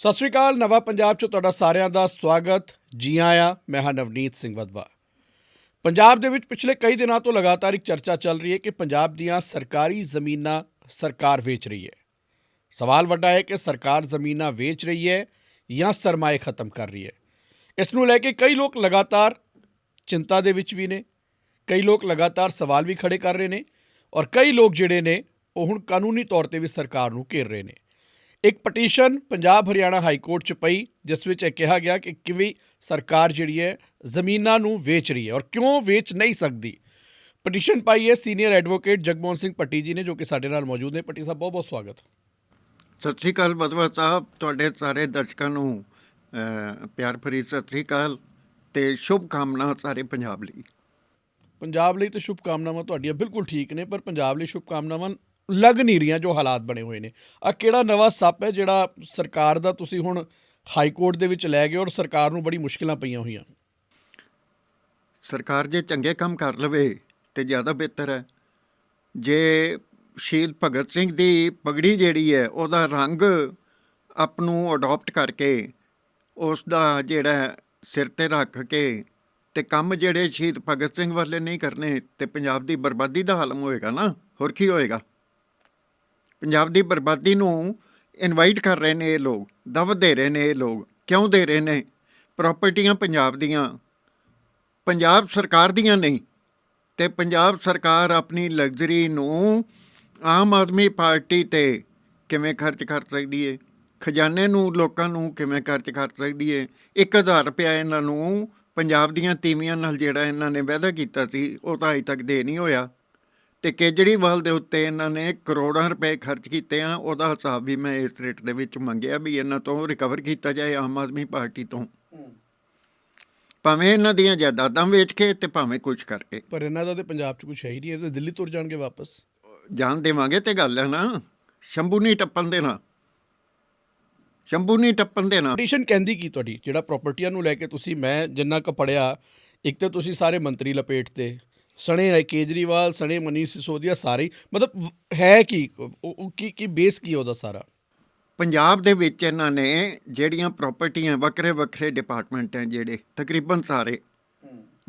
ਸਤਿ ਸ਼੍ਰੀ ਅਕਾਲ, ਨਵਾਂ ਪੰਜਾਬ 'ਚ ਤੁਹਾਡਾ ਸਾਰਿਆਂ ਦਾ ਸਵਾਗਤ। ਜੀ ਆਇਆਂ, ਮੈਂ ਹਾਂ ਨਵਨੀਤ ਸਿੰਘ ਵਦਵਾ ਪੰਜਾਬ ਦੇ ਵਿੱਚ ਪਿਛਲੇ ਕਈ ਦਿਨਾਂ ਤੋਂ ਲਗਾਤਾਰ ਇੱਕ ਚਰਚਾ ਚੱਲ ਰਹੀ ਹੈ ਕਿ ਪੰਜਾਬ ਦੀਆਂ ਸਰਕਾਰੀ ਜ਼ਮੀਨਾਂ ਸਰਕਾਰ ਵੇਚ ਰਹੀ ਹੈ। ਸਵਾਲ ਵੱਡਾ ਹੈ ਕਿ ਸਰਕਾਰ ਜ਼ਮੀਨਾਂ ਵੇਚ ਰਹੀ ਹੈ ਜਾਂ ਸਰਮਾਏ ਖਤਮ ਕਰ ਰਹੀ ਹੈ। ਇਸ ਨੂੰ ਲੈ ਕੇ ਕਈ ਲੋਕ ਲਗਾਤਾਰ ਚਿੰਤਾ ਦੇ ਵਿੱਚ ਵੀ ਨੇ, ਕਈ ਲੋਕ ਲਗਾਤਾਰ ਸਵਾਲ ਵੀ ਖੜੇ ਕਰ ਰਹੇ ਨੇ ਔਰ ਕਈ ਲੋਕ ਜਿਹੜੇ ਨੇ ਉਹ ਹੁਣ ਕਾਨੂੰਨੀ ਤੌਰ ਤੇ ਵੀ ਸਰਕਾਰ ਨੂੰ ਘੇਰ ਰਹੇ ਨੇ। ਇੱਕ petition Punjab Haryana high court 'ਚ ਪਈ ਜਿਸ ਵਿੱਚ ਇਹ ਕਿਹਾ ਗਿਆ ਕਿ ਕਿਵੇਂ ਸਰਕਾਰ ਜਿਹੜੀ ਹੈ ਜ਼ਮੀਨਾਂ ਨੂੰ ਵੇਚ ਰਹੀ ਹੈ ਔਰ ਕਿਉਂ ਵੇਚ ਨਹੀਂ ਸਕਦੀ। ਪਟੀਸ਼ਨ ਪਾਈ ਹੈ ਸੀਨੀਅਰ ਐਡਵੋਕੇਟ ਜਗਮੋਹਨ ਸਿੰਘ ਪੱਟੀ ਜੀ ਨੇ ਜੋ ਕਿ ਸਾਡੇ ਨਾਲ ਮੌਜੂਦ ਨੇ। ਪੱਟੀ ਸਾਹਿਬ ਬਹੁਤ ਬਹੁਤ ਸਵਾਗਤ। ਸਤਿ ਸ਼੍ਰੀ ਅਕਾਲ ਬਦਵਾ ਸਾਹਿਬ। ਤੁਹਾਡੇ ਸਾਰੇ ਦਰਸ਼ਕਾਂ ਨੂੰ ਪਿਆਰ ਭਰੀ ਸਤਿ ਸ਼੍ਰੀ ਅਕਾਲ ਤੇ ਸ਼ੁਭ ਕਾਮਨਾ ਸਾਰੇ ਪੰਜਾਬ ਲਈ। ਪੰਜਾਬ ਲਈ ਤਾਂ ਸ਼ੁਭ ਕਾਮਨਾਵਾਂ ਤੁਹਾਡੀਆਂ ਬਿਲਕੁਲ ਠੀਕ ਨੇ ਪਰ ਪੰਜਾਬ ਲਈ ਸ਼ੁਭ ਕਾਮਨਾਵਾਂ ਲੱਗ ਨਹੀਂ ਰਹੀਆਂ ਜੋ ਹਾਲਾਤ ਬਣੇ ਹੋਏ ਨੇ। ਆ ਕਿਹੜਾ ਨਵਾਂ ਸੱਪ ਹੈ ਜਿਹੜਾ ਸਰਕਾਰ ਦਾ ਤੁਸੀਂ ਹੁਣ ਹਾਈ ਕੋਰਟ ਦੇ ਵਿੱਚ ਲੈ ਗਏ ਔਰ ਸਰਕਾਰ ਨੂੰ ਬੜੀ ਮੁਸ਼ਕਿਲਾਂ ਪਈਆਂ ਹੋਈਆਂ? ਸਰਕਾਰ ਜੇ ਚੰਗੇ ਕੰਮ ਕਰ ਲਵੇ ਤੇ ਜ਼ਿਆਦਾ ਬਿਹਤਰ ਹੈ। ਜੇ ਸ਼ਹੀਦ ਭਗਤ ਸਿੰਘ ਦੀ ਪਗੜੀ ਜਿਹੜੀ ਹੈ, ਉਹਦਾ ਰੰਗ ਆਪ ਨੂੰ ਅਡਾਪਟ ਕਰਕੇ ਉਸ ਦਾ ਜਿਹੜਾ ਸਿਰ ਤੇ ਰੱਖ ਕੇ ਤੇ ਕੰਮ ਜਿਹੜੇ ਸ਼ਹੀਦ ਭਗਤ ਸਿੰਘ ਵਾਲੇ ਨਹੀਂ ਕਰਨੇ ਤੇ ਪੰਜਾਬ ਦੀ ਬਰਬਾਦੀ ਦਾ ਹਲਮ ਹੋਏਗਾ ਨਾ? ਹੋਰ ਕੀ ਹੋਏਗਾ? ਪੰਜਾਬ ਦੀ ਬਰਬਾਦੀ ਨੂੰ ਇਨਵਾਈਟ ਕਰ ਰਹੇ ਨੇ ਇਹ ਲੋਕ ਦਵ ਦੇ ਰਹੇ ਨੇ ਇਹ ਲੋਕ, ਕਿਉਂ ਦੇ ਰਹੇ ਨੇ? ਪ੍ਰਾਪਰਟੀਆਂ ਪੰਜਾਬ ਦੀਆਂ, ਪੰਜਾਬ ਸਰਕਾਰ ਦੀਆਂ ਨਹੀਂ, ਤੇ ਪੰਜਾਬ ਸਰਕਾਰ ਆਪਣੀ ਲਗਜ਼ਰੀ ਨੂੰ ਆਮ ਆਦਮੀ ਪਾਰਟੀ ਤੇ ਕਿਵੇਂ ਖਰਚ ਕਰ ਸਕਦੀ ਹੈ ਖਜ਼ਾਨੇ ਨੂੰ, ਲੋਕਾਂ ਨੂੰ ਕਿਵੇਂ ਖਰਚ ਕਰ ਸਕਦੀ ਹੈ 1000 ਰੁਪਇਆ ਇਹਨਾਂ ਨੂੰ ਪੰਜਾਬ ਦੀਆਂ ਤੀਵੀਆਂ ਨਾਲ ਜਿਹੜਾ ਇਹਨਾਂ ਨੇ ਵਾਅਦਾ ਕੀਤਾ ਸੀ, ਉਹ ਤਾਂ ਅਜੇ ਤੱਕ ਦੇ ਨਹੀਂ ਹੋਇਆ। ਤੇ ਕੇਜਰੀਵਾਲ ਦੇ ਉੱਤੇ ਇਹਨਾਂ ਨੇ ਕਰੋੜਾਂ ਰੁਪਏ ਖਰਚ ਕੀਤੇ ਆ ਉਹਦਾ ਹਿਸਾਬ ਵੀ ਮੈਂ ਇਸ ਰੇਟ ਦੇ ਵਿੱਚ ਮੰਗਿਆ ਵੀ ਇਹਨਾਂ ਤੋਂ ਰਿਕਵਰ ਕੀਤਾ ਜਾਏ ਆਮ ਆਦਮੀ ਪਾਰਟੀ ਤੋਂ। ਭਾਵੇਂ ਇਹਨਾਂ ਦੀਆਂ ਜਾਇਦਾਦਾਂ ਵੇਚ ਕੇ ਤੇ ਭਾਵੇਂ ਕੁਝ ਕਰਕੇ। ਪਰ ਇਹਨਾਂ ਦਾ ਤੇ ਪੰਜਾਬ 'ਚ ਕੁਝ ਹੈ ਹੀ ਨਹੀਂ ਇਹ ਤਾਂ ਦਿੱਲੀ ਤੁਰ ਜਾਣਗੇ ਵਾਪਸ। ਜਾਨ ਦੇਵਾਂਗੇ ਤੇ ਗੱਲ ਹੈ ਨਾ ਸ਼ੰਭੂ ਨਹੀਂ ਟੱਪਣ ਦੇਣਾ। ਸ਼ੰਭੂ ਨਹੀਂ ਟੱਪਣ ਦੇਣਾ। ਪਟੀਸ਼ਨ ਕਹਿੰਦੀ ਕੀ ਤੁਹਾਡੀ? ਜਿਹੜਾ ਪ੍ਰਾਪਰਟੀਆਂ ਨੂੰ ਲੈ ਕੇ ਤੁਸੀਂ ਮੈਂ ਜਿੰਨਾ ਕੁ ਪੜਿਆ ਇੱਕ ਤੇ ਤੁਸੀਂ ਸਾਰੇ ਮੰਤਰੀ ਲਪੇਟ ਤੇ ਸਣੇ ਹੈ ਕੇਜਰੀਵਾਲ ਸਣੇ ਮਨੀਸ਼ ਸਿਸੋਦੀਆ ਸਾਰੇ ਹੀ। ਮਤਲਬ ਹੈ ਕੀ ਉਹ ਉਹ ਕੀ ਕੀ ਬੇਸ ਕੀ ਉਹਦਾ ਸਾਰਾ? ਪੰਜਾਬ ਦੇ ਵਿੱਚ ਇਹਨਾਂ ਨੇ ਜਿਹੜੀਆਂ ਪ੍ਰਾਪਰਟੀਆਂ ਵੱਖਰੇ ਵੱਖਰੇ ਡਿਪਾਰਟਮੈਂਟ ਹੈ ਜਿਹੜੇ ਤਕਰੀਬਨ ਸਾਰੇ।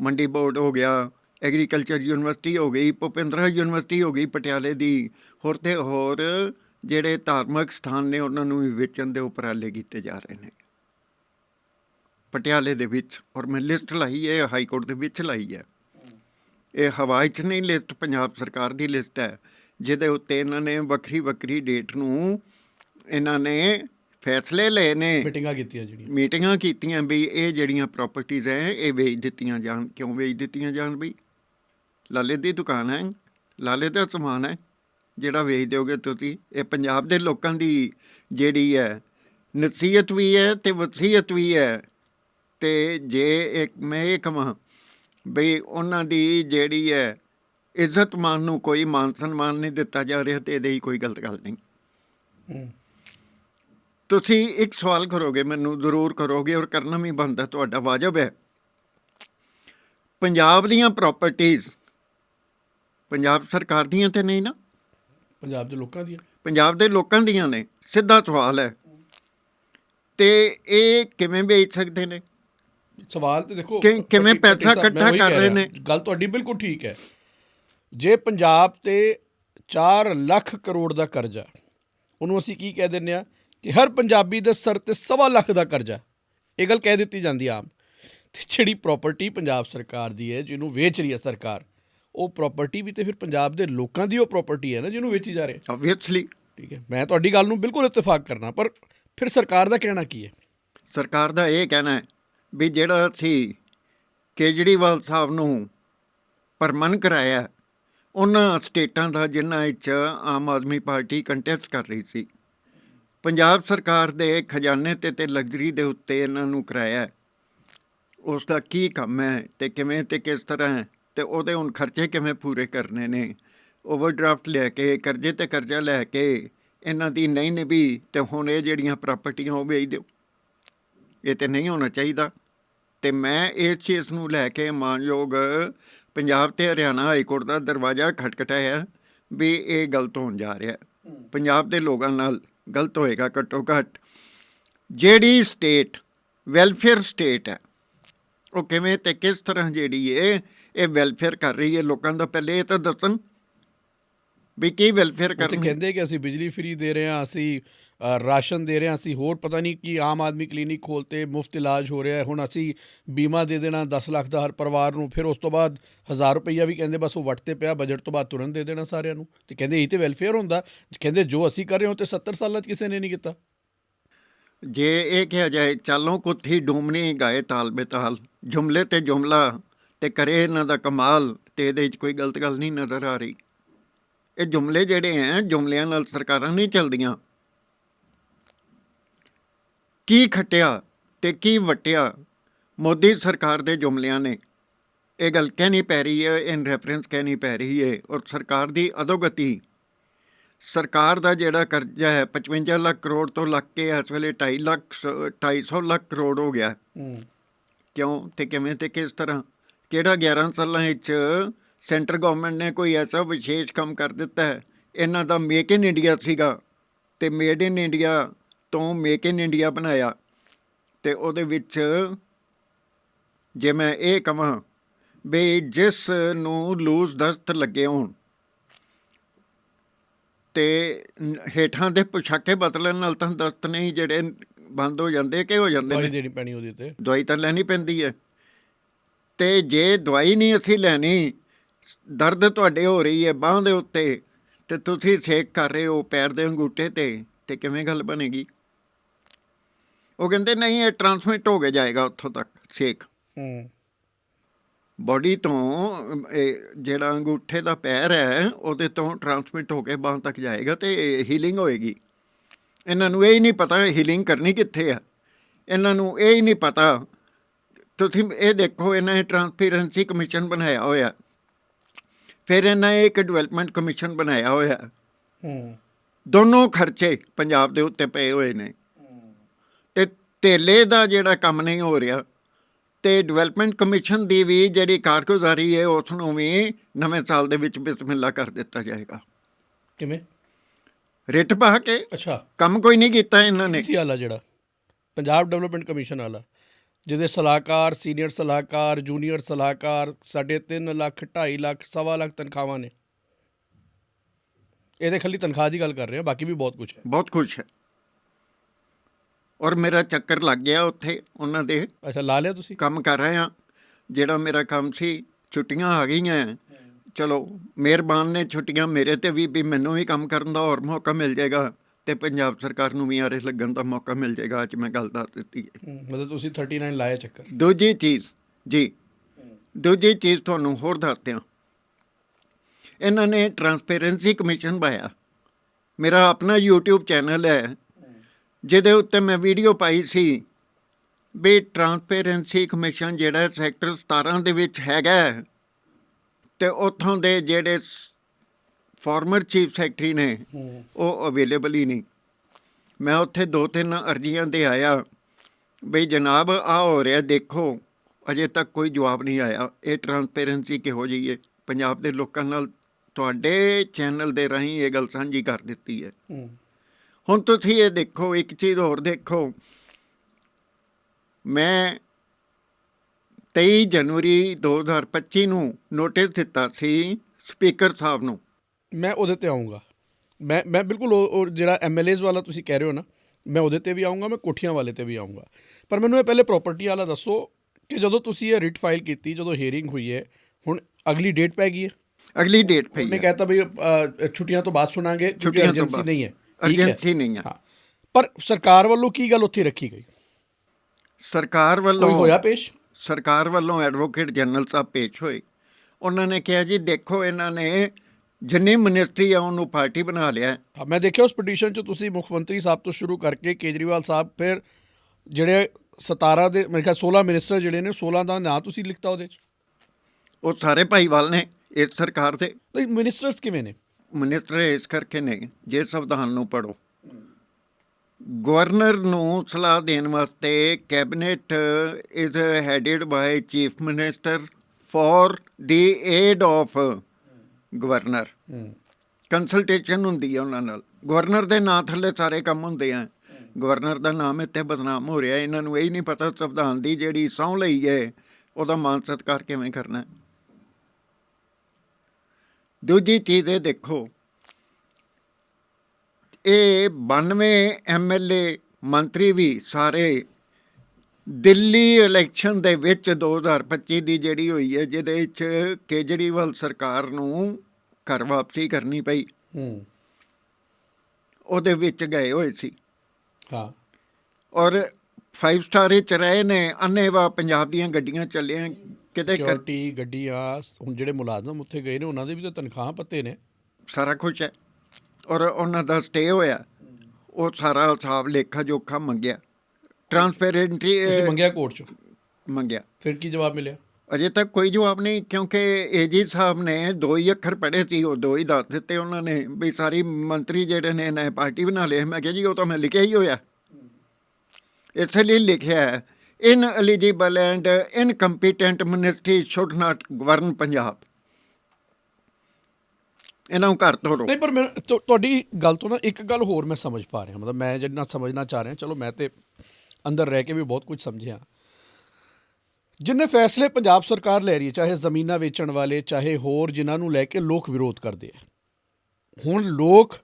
ਮੰਡੀ ਬੋਰਡ ਹੋ ਗਿਆ ਐਗਰੀਕਲਚਰ ਯੂਨੀਵਰਸਿਟੀ ਹੋ ਗਈ ਭੁਪਿੰਦਰਾ ਯੂਨੀਵਰਸਿਟੀ ਹੋ ਗਈ ਪਟਿਆਲੇ ਦੀ। ਹੋਰ ਤੇ ਹੋਰ ਜਿਹੜੇ ਧਾਰਮਿਕ ਸਥਾਨ ਨੇ ਉਹਨਾਂ ਨੂੰ ਵੀ ਵੇਚਣ ਦੇ ਉਪਰਾਲੇ ਕੀਤੇ ਜਾ ਰਹੇ ਨੇ। ਪਟਿਆਲੇ ਦੇ ਵਿੱਚ ਔਰ ਮੈਂ ਲਿਸਟ ਲਾਈ ਹੈ ਹਾਈ ਕੋਰਟ ਦੇ ਵਿੱਚ ਲਾਈ ਹੈ। ਇਹ ਹਵਾਈ 'ਚ ਨਹੀਂ ਲਿਸਟ ਪੰਜਾਬ ਸਰਕਾਰ ਦੀ ਲਿਸਟ ਹੈ ਜਿਹਦੇ ਉੱਤੇ ਇਹਨਾਂ ਨੇ ਵੱਖਰੀ ਵੱਖਰੀ ਡੇਟ ਨੂੰ ਇਹਨਾਂ ਨੇ ਫੈਸਲੇ ਲਏ ਨੇ। ਮੀਟਿੰਗਾਂ ਕੀਤੀਆਂ ਜਿਹੜੀਆਂ। ਮੀਟਿੰਗਾਂ ਕੀਤੀਆਂ ਵੀ ਇਹ ਜਿਹੜੀਆਂ ਪ੍ਰਾਪਰਟੀਆਂ ਹੈ ਇਹ ਵੇਚ ਦਿੱਤੀਆਂ ਜਾਣ। ਕਿਉਂ ਵੇਚ ਦਿੱਤੀਆਂ ਜਾਣ ਬਈ? ਲਾਲੇ ਦੀ ਦੁਕਾਨ ਹੈ ਲਾਲੇ ਦਾ ਸਮਾਨ ਹੈ ਜਿਹੜਾ ਵੇਚ ਦਿਓਗੇ ਤੁਸੀਂ। ਇਹ ਪੰਜਾਬ ਦੇ ਲੋਕਾਂ ਦੀ ਜਿਹੜੀ ਹੈ ਨਸੀਹਤ ਵੀ ਹੈ ਤੇ ਵਸੀਅਤ ਵੀ ਹੈ। ਤੇ ਜੇ ਇੱਕ ਮੈਂ ਇਹ ਕਹਾਂ ਬਈ ਉਹਨਾਂ ਦੀ ਜਿਹੜੀ ਹੈ ਇੱਜ਼ਤ ਮਾਨ ਨੂੰ ਕੋਈ ਮਾਨ ਸਨਮਾਨ ਨਹੀਂ ਦਿੱਤਾ ਜਾ ਰਿਹਾ ਤੇ ਇਹਦੇ ਹੀ ਕੋਈ ਗਲਤ ਗੱਲ ਨਹੀਂ। ਤੁਸੀਂ ਇੱਕ ਸਵਾਲ ਕਰੋਗੇ ਮੈਨੂੰ ਜ਼ਰੂਰ ਕਰੋਗੇ ਔਰ ਕਰਨਾ ਵੀ ਬਣਦਾ ਤੁਹਾਡਾ ਵਾਜਬ ਹੈ। ਪੰਜਾਬ ਦੀਆਂ ਪ੍ਰਾਪਰਟੀਆਂ ਪੰਜਾਬ ਸਰਕਾਰ ਦੀਆਂ ਤੇ ਨਹੀਂ ਨਾ? ਪੰਜਾਬ ਦੇ ਲੋਕਾਂ ਦੀਆਂ। ਪੰਜਾਬ ਦੇ ਲੋਕਾਂ ਦੀਆਂ ਨੇ ਸਿੱਧਾ ਸਵਾਲ ਹੈ। ਤੇ ਇਹ ਕਿਵੇਂ ਵੇਚ ਸਕਦੇ ਨੇ? ਸਵਾਲ ਤੇ ਦੇਖੋ ਕਿਵੇਂ ਪੈਸਾ ਇਕੱਠਾ ਕਰ ਰਹੇ। ਨੇ। ਗੱਲ ਤੁਹਾਡੀ ਬਿਲਕੁਲ ਠੀਕ ਹੈ। ਜੇ ਪੰਜਾਬ ਤੇ 4 ਲੱਖ ਕਰੋੜ ਦਾ ਕਰਜ਼ਾ ਉਹਨੂੰ ਅਸੀਂ ਕੀ ਕਹਿ ਦਿੰਦੇ ਆ ਕਿ ਹਰ ਪੰਜਾਬੀ ਦੇ ਸਿਰ ਤੇ ਸਵਾ ਲੱਖ ਦਾ ਕਰਜ਼ਾ ਇਹ ਗੱਲ ਕਹਿ ਦਿੱਤੀ ਜਾਂਦੀ ਆ ਆਮ। ਤੇ ਜਿਹੜੀ ਪ੍ਰਾਪਰਟੀ ਪੰਜਾਬ ਸਰਕਾਰ ਦੀ ਹੈ ਜਿਹਨੂੰ ਵੇਚ ਰਹੀ ਹੈ ਸਰਕਾਰ ਉਹ ਪ੍ਰਾਪਰਟੀ ਵੀ ਤੇ ਫਿਰ ਪੰਜਾਬ ਦੇ ਲੋਕਾਂ ਦੀ ਉਹ ਪ੍ਰਾਪਰਟੀ ਹੈ ਨਾ ਜਿਹਨੂੰ ਵੇਚੀ ਜਾ ਰਹੀ ਹੈ। ਆਬਵੀਅਸਲੀ ਠੀਕ ਹੈ। ਮੈਂ ਤੁਹਾਡੀ ਗੱਲ ਨੂੰ ਬਿਲਕੁਲ ਇਤਫਾਕ ਕਰਨਾ ਪਰ ਫਿਰ ਸਰਕਾਰ ਦਾ ਕਹਿਣਾ ਕੀ ਹੈ? ਸਰਕਾਰ ਦਾ ਇਹ ਕਹਿਣਾ ਹੈ ਵੀ ਜਿਹੜਾ ਅਸੀਂ ਕੇਜਰੀਵਾਲ ਸਾਹਿਬ ਨੂੰ ਪਰਮਨ ਕਰਾਇਆ, ਉਹਨਾਂ ਸਟੇਟਾਂ ਦਾ ਜਿਨ੍ਹਾਂ ਵਿੱਚ ਆਮ ਆਦਮੀ ਪਾਰਟੀ ਕੰਟੈਸਟ ਕਰ ਰਹੀ ਸੀ। ਪੰਜਾਬ ਸਰਕਾਰ ਦੇ ਖਜ਼ਾਨੇ ਤੇ ਤੇ ਲਗਜ਼ਰੀ ਦੇ ਉੱਤੇ ਇਹਨਾਂ ਨੂੰ ਕਰਾਇਆ। ਹੈ। ਉਸ ਦਾ ਕੀ ਕੰਮ ਹੈ ਤੇ ਕਿਵੇਂ ਤੇ ਕਿਸ ਤਰ੍ਹਾਂ ਹੈ ਤੇ ਉਹਦੇ ਹੁਣ ਖਰਚੇ ਕਿਵੇਂ ਪੂਰੇ ਕਰਨੇ ਨੇ ਓਵਰਡਰਾਫਟ ਲੈ ਕੇ, ਕਰਜ਼ੇ ਤੇ ਕਰਜ਼ਾ ਲੈ ਕੇ ਇਹਨਾਂ ਦੀ ਨਹੀਂ ਨਿਭੀ ਤੇ ਹੁਣ ਇਹ ਜਿਹੜੀਆਂ ਪ੍ਰਾਪਰਟੀਆਂ ਉਹ ਵੇਚ ਦਿਓ। ਇਹ ਤੇ ਨਹੀਂ ਹੋਣਾ ਚਾਹੀਦਾ। ਤੇ ਮੈਂ ਇਸ ਚੀਜ਼ ਨੂੰ ਲੈ ਕੇ ਮਾਨਯੋਗ ਪੰਜਾਬ ਤੇ ਹਰਿਆਣਾ ਹਾਈ ਕੋਰਟ ਦਾ ਦਰਵਾਜ਼ਾ ਖਟਖਟਾਇਆ ਵੀ ਇਹ ਗਲਤ ਹੋਣ ਜਾ ਰਿਹਾ। ਪੰਜਾਬ ਦੇ ਲੋਕਾਂ ਨਾਲ ਗਲਤ ਹੋਏਗਾ ਘੱਟੋ ਘੱਟ। ਜਿਹੜੀ ਸਟੇਟ ਵੈਲਫੇਅਰ ਸਟੇਟ ਹੈ ਉਹ ਕਿਵੇਂ ਤੇ ਕਿਸ ਤਰ੍ਹਾਂ ਜਿਹੜੀ ਹੈ ਇਹ ਵੈਲਫੇਅਰ ਕਰ ਰਹੀ ਹੈ ਲੋਕਾਂ ਦਾ ਪਹਿਲੇ ਇਹ ਤਾਂ ਦੱਸਣ ਵੀ ਕੀ ਵੈਲਫੇਅਰ ਤੇ ਕਰਨੀ। ਕਹਿੰਦੇ ਕਿ ਅਸੀਂ ਬਿਜਲੀ ਫ੍ਰੀ ਦੇ ਰਹੇ ਹਾਂ ਅਸੀਂ ਰਾਸ਼ਨ ਦੇ ਰਹੇ ਹਾਂ ਅਸੀਂ। ਹੋਰ ਪਤਾ ਨਹੀਂ ਕਿ ਆਮ ਆਦਮੀ ਕਲੀਨਿਕ ਖੋਲਤੇ ਮੁਫਤ ਇਲਾਜ ਹੋ ਰਿਹਾ ਹੈ। ਹੁਣ ਅਸੀਂ ਬੀਮਾ ਦੇ ਦੇਣਾ 10 ਲੱਖ ਦਾ ਹਰ ਪਰਿਵਾਰ ਨੂੰ। ਫਿਰ ਉਸ ਤੋਂ ਬਾਅਦ 1000 ਰੁਪਈਆ ਵੀ ਕਹਿੰਦੇ ਬਸ ਉਹ ਵੱਟ ਤੇ ਪਿਆ ਬਜਟ ਤੋਂ ਬਾਅਦ ਤੁਰੰਤ ਦੇ ਦੇਣਾ ਸਾਰਿਆਂ ਨੂੰ। ਤੇ ਕਹਿੰਦੇ ਇਹ ਤੇ ਵੈਲਫੇਅਰ ਹੁੰਦਾ। ਕਹਿੰਦੇ ਜੋ ਅਸੀਂ ਕਰ ਰਹੇ ਹਾਂ ਉਹ ਤੇ 70 ਸਾਲਾਂ 'ਚ ਕਿਸੇ ਨੇ ਨਹੀਂ ਕੀਤਾ। ਜੇ ਇਹ ਕਿਹਾ ਜਾਏ, ਚਾਲੋਂ ਕੁੱਥੀ ਡੂਮਣੀ ਗਾਏ ਤਾਲ ਬੇਤਾਲ। ਜੁਮਲੇ ਤੇ ਜੁਮਲਾ ਤੇ ਕਰੇ ਇਹਨਾਂ ਦਾ ਕਮਾਲ, ਤੇ ਇਹਦੇ 'ਚ ਕੋਈ ਗਲਤ ਗੱਲ ਨਹੀਂ ਨਜ਼ਰ ਆ ਰਹੀ। ਇਹ ਜੁਮਲੇ ਜਿਹੜੇ ਹੈ ਜੁਮਲਿਆਂ ਨਾਲ ਸਰਕਾਰਾਂ ਨਹੀਂ ਚੱਲਦੀਆਂ। ਕੀ ਖਟਿਆ ਤੇ ਕੀ ਵਟਿਆ ਮੋਦੀ ਸਰਕਾਰ ਦੇ ਜੁਮਲਿਆਂ ਨੇ? ਇਹ ਗੱਲ ਕਹਿਣੀ ਪੈ ਰਹੀ ਹੈ ਇਨ ਰੈਫਰੈਂਸ ਕਹਿਣੀ ਪੈ ਰਹੀ ਹੈ ਔਰ ਸਰਕਾਰ ਦੀ ਅਧੋਗਤੀ। ਸਰਕਾਰ ਦਾ ਜਿਹੜਾ ਕਰਜ਼ਾ ਹੈ 55 ਲੱਖ ਕਰੋੜ ਤੋਂ ਲੱਗ ਕੇ ਇਸ ਵੇਲੇ 2.5 ਲੱਖ 250 ਲੱਖ ਕਰੋੜ ਹੋ ਗਿਆ। ਕਿਉਂ ਤੇ ਕਿਵੇਂ ਤੇ ਕਿਸ ਤਰ੍ਹਾਂ? ਕਿਹੜਾ 11 ਸਾਲਾਂ ਵਿੱਚ ਸੈਂਟਰ ਗਵਰਨਮੈਂਟ ਨੇ ਕੋਈ ਐਸਾ ਵਿਸ਼ੇਸ਼ ਕੰਮ ਕਰ ਦਿੱਤਾ ਹੈ? ਇਹਨਾਂ ਦਾ ਮੇਕ ਇਨ ਇੰਡੀਆ ਸੀਗਾ ਤੇ ਮੇਡ ਇਨ ਇੰਡੀਆ ਤੋਂ ਮੇਕ ਇਨ ਇੰਡੀਆ ਬਣਾਇਆ ਤੇ ਉਹਦੇ ਵਿੱਚ ਜੇ ਮੈਂ ਇਹ ਕਹਾਂ ਵੀ ਜਿਸ ਨੂੰ ਲੂਜ਼ ਦਸਤ ਲੱਗੇ ਹੋਣ ਤੇ ਹੇਠਾਂ ਦੇ ਪੁਸ਼ਾਕੇ ਬਦਲਣ ਨਾਲ ਤਾਂ ਦਸਤ ਨਹੀਂ ਜਿਹੜੇ ਬੰਦ ਹੋ ਜਾਂਦੇ ਕਿ ਹੋ ਜਾਂਦੇ ਦਵਾਈ ਨੇ? ਦੇਣੀ ਪੈਣੀ ਉਹਦੇ ਤੇ ਦਵਾਈ ਤਾਂ ਲੈਣੀ ਪੈਂਦੀ ਹੈ। ਤੇ ਜੇ ਦਵਾਈ ਨਹੀਂ ਅਸੀਂ ਲੈਣੀ ਦਰਦ ਤੁਹਾਡੇ ਹੋ ਰਹੀ ਹੈ ਬਾਹ ਦੇ ਉੱਤੇ ਤੇ ਤੁਸੀਂ ਸੇਕ ਕਰ ਰਹੇ ਹੋ ਪੈਰ ਦੇ ਅੰਗੂਠੇ ਤੇ ਤੇ ਕਿਵੇਂ ਗੱਲ ਬਣੇਗੀ? ਉਹ ਕਹਿੰਦੇ ਨਹੀਂ ਇਹ ਟਰਾਂਸਮਿਟ ਹੋ ਕੇ ਜਾਏਗਾ ਉੱਥੋਂ ਤੱਕ ਸੇਕ ਹੂੰ। ਬੋਡੀ ਤੋਂ ਜਿਹੜਾ ਅੰਗੂਠੇ ਦਾ ਪੈਰ ਹੈ ਉਹਦੇ ਤੋਂ ਟਰਾਂਸਮਿਟ ਹੋ ਕੇ ਬਾਹ ਤੱਕ ਜਾਏਗਾ ਤੇ ਹੀਲਿੰਗ ਹੋਏਗੀ। ਇਹਨਾਂ ਨੂੰ ਇਹ ਹੀ ਨਹੀਂ ਪਤਾ ਹੀਲਿੰਗ ਕਰਨੀ ਕਿੱਥੇ ਆ। ਇਹਨਾਂ ਨੂੰ ਇਹ ਹੀ ਨਹੀਂ ਪਤਾ। ਤੁਸੀਂ ਇਹ ਦੇਖੋ ਇਹਨਾਂ ਨੇ ਟ੍ਰਾਂਸਪੇਰੈਂਸੀ ਕਮਿਸ਼ਨ ਬਣਾਇਆ ਹੋਇਆ। ਫਿਰ ਇਹਨਾਂ ਨੇ ਇੱਕ ਡਿਵੈਲਪਮੈਂਟ ਕਮਿਸ਼ਨ ਬਣਾਇਆ ਹੋਇਆ। ਹੂੰ। ਦੋਨੋਂ ਖਰਚੇ ਪੰਜਾਬ ਦੇ ਉੱਤੇ ਪਏ ਹੋਏ ਨੇ। ਤੇਲੇ ਦਾ ਜਿਹੜਾ ਕੰਮ ਨਹੀਂ ਹੋ ਰਿਹਾ ਤੇ ਡਿਵੈਲਪਮੈਂਟ ਕਮਿਸ਼ਨ ਦੀ ਵੀ ਜਿਹੜੀ ਕਾਰਗੁਜ਼ਾਰੀ ਹੈ ਉਸ ਨੂੰ ਵੀ ਨਵੇਂ ਸਾਲ ਦੇ ਵਿੱਚ ਬਿਸਮਿਲ੍ਲਾ ਕਰ ਦਿੱਤਾ ਜਾਏਗਾ। ਕਿਵੇਂ? ਰਿਟ ਪਾ ਕੇ ਅੱਛਾ। ਕੰਮ ਕੋਈ ਨਹੀਂ ਕੀਤਾ ਇਹਨਾਂ ਨੇ। ਸੀ ਵਾਲਾ ਜਿਹੜਾ ਪੰਜਾਬ ਡਿਵੈਲਪਮੈਂਟ ਕਮਿਸ਼ਨ ਵਾਲਾ ਜਿਹਦੇ ਸਲਾਹਕਾਰ ਸੀਨੀਅਰ ਸਲਾਹਕਾਰ ਜੂਨੀਅਰ ਸਲਾਹਕਾਰ ਸਾਢੇ ਤਿੰਨ ਲੱਖ 2.5 ਲੱਖ ਸਵਾ ਲੱਖ ਤਨਖਾਹਾਂ ਨੇ। ਇਹਦੇ ਖਾਲੀ ਤਨਖਾਹ ਦੀ ਗੱਲ ਕਰ ਰਹੇ ਹਾਂ ਬਾਕੀ ਵੀ ਬਹੁਤ ਕੁਝ ਹੈ। ਬਹੁਤ ਖੁਸ਼ ਹੈ। ਔਰ ਮੇਰਾ ਚੱਕਰ ਲੱਗ ਗਿਆ ਉੱਥੇ ਉਹਨਾਂ ਦੇ ਅੱਛਾ ਲਾ ਲਿਆ ਤੁਸੀਂ? ਕੰਮ ਕਰ ਰਹੇ ਹਾਂ। ਜਿਹੜਾ ਮੇਰਾ ਕੰਮ ਸੀ ਛੁੱਟੀਆਂ ਆ ਗਈਆਂ। ਚਲੋ ਮਿਹਰਬਾਨ ਨੇ ਛੁੱਟੀਆਂ ਮੇਰੇ ਤੇ ਵੀ ਵੀ ਮੈਨੂੰ ਵੀ ਕੰਮ ਕਰਨ ਦਾ ਹੋਰ ਮੌਕਾ ਮਿਲ ਜਾਏਗਾ ਤੇ ਪੰਜਾਬ ਸਰਕਾਰ ਨੂੰ ਵੀ ਆਰੇ ਲੱਗਣ ਦਾ ਮੌਕਾ ਮਿਲ ਜਾਏਗਾ ਅੱਜ ਮੈਂ ਗੱਲ ਦੱਸ ਦਿੱਤੀ ਹੈ। ਹੂੰ, ਮਤਲਬ ਤੁਸੀਂ 39 ਲਾਇਆ ਚੱਕਰ। ਦੂਜੀ ਚੀਜ਼ ਜੀ ਦੂਜੀ ਚੀਜ਼ ਤੁਹਾਨੂੰ ਹੋਰ ਦੱਸਦੇ ਹਾਂ ਇਹਨਾਂ ਨੇ ਟਰਾਂਸਪੇਰੈਂਸੀ ਕਮਿਸ਼ਨ ਪਾਇਆ ਮੇਰਾ ਆਪਣਾ YouTube ਚੈਨਲ ਹੈ ਜਿਹਦੇ ਉੱਤੇ ਮੈਂ ਵੀਡੀਓ ਪਾਈ ਸੀ ਵੀ ਟਰਾਂਸਪੇਰੈਂਸੀ ਕਮਿਸ਼ਨ ਜਿਹੜਾ ਸੈਕਟਰ 17 ਦੇ ਵਿੱਚ ਹੈਗਾ ਤੇ ਉੱਥੋਂ ਦੇ ਜਿਹੜੇ ਫਾਰਮਰ ਚੀਫ ਸੈਕਟਰੀ ਨੇ ਉਹ ਅਵੇਲੇਬਲ ਹੀ ਨਹੀਂ। ਮੈਂ ਉੱਥੇ ਦੋ ਤਿੰਨ ਅਰਜ਼ੀਆਂ ਦੇ ਆਇਆ ਬਈ ਜਨਾਬ ਆ ਹੋ ਰਿਹਾ ਦੇਖੋ ਅਜੇ ਤੱਕ ਕੋਈ ਜਵਾਬ ਨਹੀਂ ਆਇਆ। ਇਹ ਟਰਾਂਸਪੇਰੈਂਸੀ ਕਿਹੋ ਜਿਹੀ ਹੈ? ਪੰਜਾਬ ਦੇ ਲੋਕਾਂ ਨਾਲ ਤੁਹਾਡੇ ਚੈਨਲ ਦੇ ਰਾਹੀਂ ਇਹ ਗੱਲ ਸਾਂਝੀ ਕਰ ਦਿੱਤੀ ਹੂੰ। ਹੁਣ ਤੁਸੀਂ ਇਹ ਦੇਖੋ ਇੱਕ ਚੀਜ਼ ਹੋਰ ਦੇਖੋ। ਮੈਂ 23 ਜਨਵਰੀ 2025 ਨੂੰ ਨੋਟਿਸ ਦਿੱਤਾ ਸੀ ਸਪੀਕਰ ਸਾਹਿਬ ਨੂੰ। ਮੈਂ ਉਹਦੇ ਤੇ ਆਉਂਗਾ ਮੈਂ ਮੈਂ ਬਿਲਕੁਲ ਉਹ ਜਿਹੜਾ ਐਮਐਲਏਜ਼ ਵਾਲਾ ਤੁਸੀਂ ਕਹਿ ਰਹੇ ਹੋ ਨਾ ਮੈਂ ਉਹਦੇ ਤੇ ਵੀ ਆਉਂਗਾ ਮੈਂ ਕੋਠੀਆਂ ਵਾਲੇ ਤੇ ਵੀ ਆਉਂਗਾ ਪਰ ਮੈਨੂੰ ਇਹ ਪਹਿਲੇ ਪ੍ਰਾਪਰਟੀ ਵਾਲਾ ਦੱਸੋ ਕਿ ਜਦੋਂ ਤੁਸੀਂ ਇਹ ਰਿਟ ਫਾਈਲ ਕੀਤੀ ਜਦੋਂ ਹੀਅਰਿੰਗ ਹੋਈ ਹੈ ਹੁਣ ਅਗਲੀ ਡੇਟ ਪੈ ਗਈ ਹੈ? ਅਗਲੀ ਡੇਟ ਪਈ ਹੈ। ਕਹਿਤਾ ਵੀ ਛੁੱਟੀਆਂ ਤੋਂ ਬਾਅਦ ਸੁਣਾਂਗੇ ਕਿਉਂਕਿ ਬਾਅਦ। ਨਹੀਂ ਹੈ। ਅਰਜੈਂਸੀ ਨਹੀਂ ਹਾਂ। ਪਰ ਸਰਕਾਰ ਵੱਲੋਂ ਕੀ ਗੱਲ ਉੱਥੇ ਰੱਖੀ ਗਈ? ਸਰਕਾਰ ਕੋਈ ਵੱਲੋਂ ਹੋਇਆ ਪੇਸ਼? ਸਰਕਾਰ ਵੱਲੋਂ ਐਡਵੋਕੇਟ ਜਨਰਲ ਸਾਹਿਬ ਪੇਸ਼ ਹੋਏ। ਉਹਨਾਂ ਨੇ ਕਿਹਾ ਜੀ ਦੇਖੋ ਇਹਨਾਂ ਨੇ ਜਿੰਨੀ ਮਿਨਿਸਟਰੀ ਆ ਉਹਨੂੰ ਪਾਰਟੀ ਬਣਾ ਲਿਆ। ਮੈਂ ਦੇਖਿਆ ਉਸ ਪਟੀਸ਼ਨ 'ਚ ਤੁਸੀਂ ਮੁੱਖ ਮੰਤਰੀ ਸਾਹਿਬ ਤੋਂ ਸ਼ੁਰੂ ਕਰਕੇ ਕੇਜਰੀਵਾਲ ਸਾਹਿਬ ਫਿਰ ਜਿਹੜੇ 17 ਦੇ ਮੇਰੇ ਖਿਆਲ 16 ਮਿਨਿਸਟਰ ਜਿਹੜੇ ਨੇ 16 ਦਾ ਨਾਂ ਤੁਸੀਂ ਲਿਖਤਾ ਉਹਦੇ 'ਚ। ਉਹ ਸਾਰੇ ਭਾਈਵਾਲ ਨੇ ਇਸ ਸਰਕਾਰ ਦੇ ਨਹੀਂ ਮਿਨਿਸਟਰਸ ਕਿਵੇਂ ਨੇ? ਮਿਨਿਸਟਰ ਇਸ ਕਰਕੇ ਨੇ ਜੇ ਸੰਵਿਧਾਨ ਨੂੰ ਪੜੋ ਗਵਰਨਰ ਨੂੰ ਸਲਾਹ ਦੇਣ ਵਾਸਤੇ cabinet is headed by chief minister for the aid of governor. Consultation ਹੁੰਦੀ ਹੈ ਉਹਨਾਂ ਨਾਲ। ਗਵਰਨਰ ਦੇ ਨਾਂ ਥੱਲੇ ਸਾਰੇ ਕੰਮ ਹੁੰਦੇ ਆ। ਗਵਰਨਰ ਦਾ ਨਾਮ ਇੱਥੇ ਬਦਨਾਮ ਹੋ ਰਿਹਾ ਇਹਨਾਂ ਨੂੰ ਇਹ ਨਹੀਂ ਪਤਾ ਸੰਵਿਧਾਨ ਦੀ ਜਿਹੜੀ ਸਹੁੰ ਲਈ ਹੈ ਉਹਦਾ ਮਾਨ ਸਤਿਕਾਰ ਕਿਵੇਂ ਕਰਨਾ। ਹੈ। ਦੂਜੀ ਚੀਜ਼ ਇਹ ਦੇਖੋ ਇਹ 92 ਐਮਐਲਏ ਮੰਤਰੀ ਵੀ ਸਾਰੇ ਦਿੱਲੀ ਇਲੈਕਸ਼ਨ ਦੇ ਵਿੱਚ 2025 ਦੀ ਜਿਹੜੀ ਹੋਈ ਹੈ ਜਿਹਦੇ ਵਿੱਚ ਕੇਜਰੀਵਾਲ ਸਰਕਾਰ ਨੂੰ ਘਰ ਵਾਪਸੀ ਕਰਨੀ ਪਈ। ਹੂੰ। ਉਹਦੇ ਵਿੱਚ ਗਏ ਹੋਏ ਸੀ। ਹਾਂ। ਔਰ 5 ਸਟਾਰ ਵਿੱਚ ਰਹੇ ਨੇ ਅੰਨੇਵਾ ਪੰਜਾਬ ਦੀਆਂ ਗੱਡੀਆਂ ਚੱਲੀਆਂ ਕਿਤੇ ਸਿਕਿਉਰਿਟੀ ਗੱਡੀਆਂ ਹੁਣ ਜਿਹੜੇ ਮੁਲਾਜ਼ਮ ਉੱਥੇ ਗਏ ਨੇ ਉਹਨਾਂ ਦੇ ਵੀ ਤਾਂ ਤਨਖਾਹਾਂ ਪੱਤੇ ਨੇ। ਸਾਰਾ ਕੁਝ ਹੈ। ਔਰ ਉਹਨਾਂ ਦਾ ਸਟੇ ਹੋਇਆ। ਉਹ ਸਾਰਾ ਹਿਸਾਬ ਲੇਖਾ ਜੋਖਾ ਮੰਗਿਆ। ਟ੍ਰਾਂਸਪੇਰੈਂਟੀ ਤੁਸੀਂ ਮੰਗਿਆ ਕੋਰਟ ਚੋਂ? ਮੰਗਿਆ। ਫਿਰ ਕੀ ਜਵਾਬ ਮਿਲਿਆ? ਅਜੇ ਤੱਕ ਕੋਈ ਜਵਾਬ ਨਹੀਂ ਕਿਉਂਕਿ ਏਜੀ ਸਾਹਿਬ ਨੇ ਦੋ ਹੀ ਅੱਖਰ ਪੜ੍ਹੇ ਸੀ ਉਹ ਦੋ ਹੀ ਦੱਸ ਦਿੱਤੇ ਉਹਨਾਂ ਨੇ ਵੀ ਸਾਰੀ ਮੰਤਰੀ ਜਿਹੜੇ ਨੇ ਨਏ ਪਾਰਟੀ ਬਣਾ ਲਏ ਮੈਂ ਕਿਹਾ ਜੀ ਉਹ ਤਾਂ ਮੈਂ ਲਿਖਿਆ ਹੀ ਹੋਇਆ। ਇਸ ਲਈ ਲਿਖਿਆ ਹੈ। Ineligible and incompetent ministry should not govern Punjab ਇਹਨਾਂ ਨੂੰ ਘਰ ਤੋੜੋ। ਨਹੀਂ, ਪਰ ਮੈਂ ਤੁਹਾਡੀ ਗੱਲ ਤੋਂ ਨਾ ਇੱਕ ਗੱਲ ਹੋਰ ਮੈਂ ਸਮਝ ਪਾ ਰਿਹਾ। ਮਤਲਬ ਮੈਂ ਜਿੰਨਾ ਸਮਝਣਾ ਚਾਹ ਰਿਹਾ, ਚਲੋ ਮੈਂ ਤੇ ਅੰਦਰ ਰਹਿ ਕੇ ਵੀ ਬਹੁਤ ਕੁਝ ਸਮਝਿਆ। ਜਿੰਨੇ ਫੈਸਲੇ ਪੰਜਾਬ ਸਰਕਾਰ ਲੈ ਰਹੀ ਹੈ, ਚਾਹੇ ਜ਼ਮੀਨਾਂ ਵੇਚਣ ਵਾਲੇ, ਚਾਹੇ ਹੋਰ, ਜਿਨ੍ਹਾਂ ਨੂੰ ਲੈ ਕੇ ਲੋਕ ਵਿਰੋਧ ਕਰਦੇ ਆ। ਹੁਣ ਲੋਕ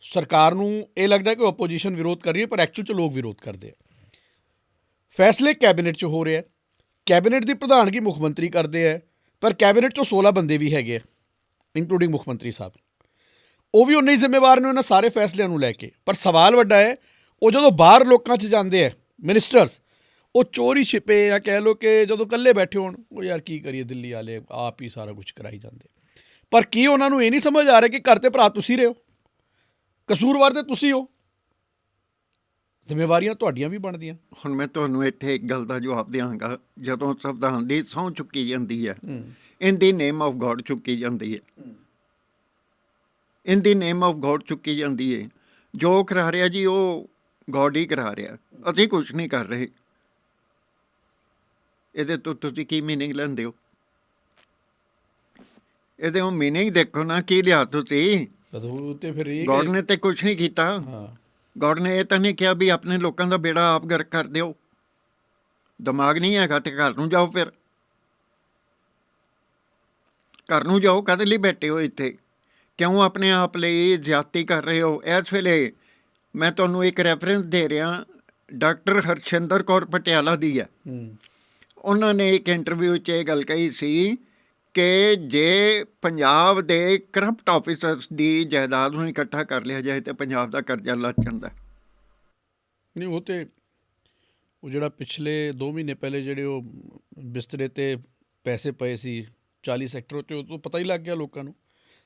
ਸਰਕਾਰ ਨੂੰ ਇਹ ਲੱਗਦਾ ਕਿ ਆਪੋਜੀਸ਼ਨ ਵਿਰੋਧ ਕਰ ਰਹੀ ਹੈ, ਪਰ ਐਕਚੁਅਲ ਚ ਲੋਕ ਵਿਰੋਧ ਕਰਦੇ ਆ। ਫੈਸਲੇ ਕੈਬਨਿਟ ਚ ਹੋ ਰਿਹਾ ਕੈਬਨਿਟ ਦੀ ਪ੍ਰਧਾਨਗੀ ਮੁੱਖ ਮੰਤਰੀ ਕਰਦੇ ਆ ਪਰ ਕੈਬਨਿਟ ਚੋਂ 16 ਬੰਦੇ ਵੀ ਹੈਗੇ ਆ ਇਨਕਲੂਡਿੰਗ ਮੁੱਖ ਮੰਤਰੀ ਸਾਹਿਬ। ਉਹ ਵੀ ਉਨੇ ਹੀ ਜ਼ਿੰਮੇਵਾਰ ਨੇ ਉਹਨਾਂ ਸਾਰੇ ਫੈਸਲਿਆਂ ਨੂੰ ਲੈ ਕੇ। ਪਰ ਸਵਾਲ ਵੱਡਾ ਹੈ, ਉਹ ਜਦੋਂ ਬਾਹਰ ਲੋਕਾਂ 'ਚ ਜਾਂਦੇ ਆ ਮਿਨਿਸਟਰਸ ਉਹ ਚੋਰੀ ਛਿਪੇ ਜਾਂ ਕਹਿ ਲੋ ਕਿ ਜਦੋਂ ਇਕੱਲੇ ਬੈਠੇ ਹੋਣ, ਉਹ ਯਾਰ ਕੀ ਕਰੀਏ, ਦਿੱਲੀ ਵਾਲੇ ਆਪ ਹੀ ਸਾਰਾ ਕੁਝ ਕਰਾਈ ਜਾਂਦੇ। ਪਰ ਕੀ ਉਹਨਾਂ ਨੂੰ ਇਹ ਨਹੀਂ ਸਮਝ ਆ ਰਿਹਾ ਕਿ ਘਰ ਤੇ ਭਰਾ ਤੁਸੀਂ ਰਹੇ ਹੋ? ਕਸੂਰਵਾਰ ਤੇ ਤੁਸੀਂ ਹੋ? ਜ਼ਿੰਮੇਵਾਰੀਆਂ ਤੁਹਾਡੀਆਂ ਵੀ ਬਣਦੀਆਂ। ਹੁਣ ਮੈਂ ਤੁਹਾਨੂੰ ਇੱਥੇ ਇੱਕ ਗੱਲ ਦਾ ਜਵਾਬ ਦਿਆਂਗਾ। ਜਦੋਂ ਸੰਵਿਧਾਨ ਦੀ ਸਹੁੰ ਚੁੱਕੀ ਜਾਂਦੀ ਹੈ ਇਨ ਦੀ ਨੇਮ ਆਫ ਗੋਡ ਚੁੱਕੀ ਜਾਂਦੀ ਹੈ। ਇਨ ਦੀ ਨੇਮ ਆਫ ਗੋਡ ਚੁੱਕੀ ਜਾਂਦੀ ਹੈ। ਜੋ ਕਰਾ ਰਿਹਾ ਜੀ ਉਹ ਗੋਡ ਹੀ ਕਰਾ ਰਿਹਾ। ਅਸੀਂ ਕੁਝ ਨਹੀਂ ਕਰ ਰਹੇ। ਇਹਦੇ ਤੋਂ ਤੁਸੀਂ ਕੀ ਮੀਨਿੰਗ ਲੈਂਦੇ ਹੋ? ਇਹਦੇ ਉਹ ਮੀਨਿੰਗ ਦੇਖੋ ਨਾ ਕੀ ਲਿਆ ਤੁਸੀਂ? ਤੇ ਫਿਰ ਇਹ ਗੋਡ ਨੇ ਤੇ ਕੁਝ ਨਹੀਂ ਕੀਤਾ। ਹਾਂ। ਗੋਡ ਨੇ ਇਹ ਤਾਂ ਨਹੀਂ ਕਿਹਾ ਵੀ ਆਪਣੇ ਲੋਕਾਂ ਦਾ ਬੇੜਾ ਆਪ ਗਰਕ ਕਰ ਦਿਓ। ਦਿਮਾਗ ਨਹੀਂ ਹੈਗਾ ਤੇ ਘਰ ਨੂੰ ਜਾਓ ਫਿਰ। ਘਰ ਨੂੰ ਜਾਓ ਕਦੇ ਲਈ ਬੈਠੇ ਹੋ ਇੱਥੇ? ਕਿਉਂ ਆਪਣੇ ਆਪ ਲਈ ਜ਼ਿਆਦਤੀ ਕਰ ਰਹੇ ਹੋ? ਇਸ ਵੇਲੇ ਮੈਂ ਤੁਹਾਨੂੰ ਇੱਕ ਰੈਫਰੈਂਸ ਦੇ ਰਿਹਾ ਡਾਕਟਰ ਹਰਸ਼ਿੰਦਰ ਕੌਰ ਪਟਿਆਲਾ ਦੀ ਹੂੰ। ਉਹਨਾਂ ਨੇ ਇੱਕ ਇੰਟਰਵਿਊ 'ਚ ਇਹ ਗੱਲ ਕਹੀ ਸੀ ਕਿ ਜੇ ਪੰਜਾਬ ਦੇ ਕਰਪਟ ਆਫੀਸਰਸ ਦੀ ਜਾਇਦਾਦ ਨੂੰ ਇਕੱਠਾ ਕਰ ਲਿਆ ਜਾਏ ਤੇ ਪੰਜਾਬ ਦਾ ਕਰਜ਼ਾ ਲੱਥ ਜਾਂਦਾ। ਨਹੀਂ ਉਹ ਤੇ ਉਹ ਜਿਹੜਾ ਪਿਛਲੇ 2 ਮਹੀਨੇ ਪਹਿਲੇ ਜਿਹੜੇ ਉਹ ਬਿਸਤਰੇ ਤੇ ਪੈਸੇ ਪਏ ਸੀ 40 ਸੈਕਟਰ ਤੇ ਉਹ ਤੋਂ ਪਤਾ ਹੀ ਲੱਗ ਗਿਆ ਲੋਕਾਂ ਨੂੰ।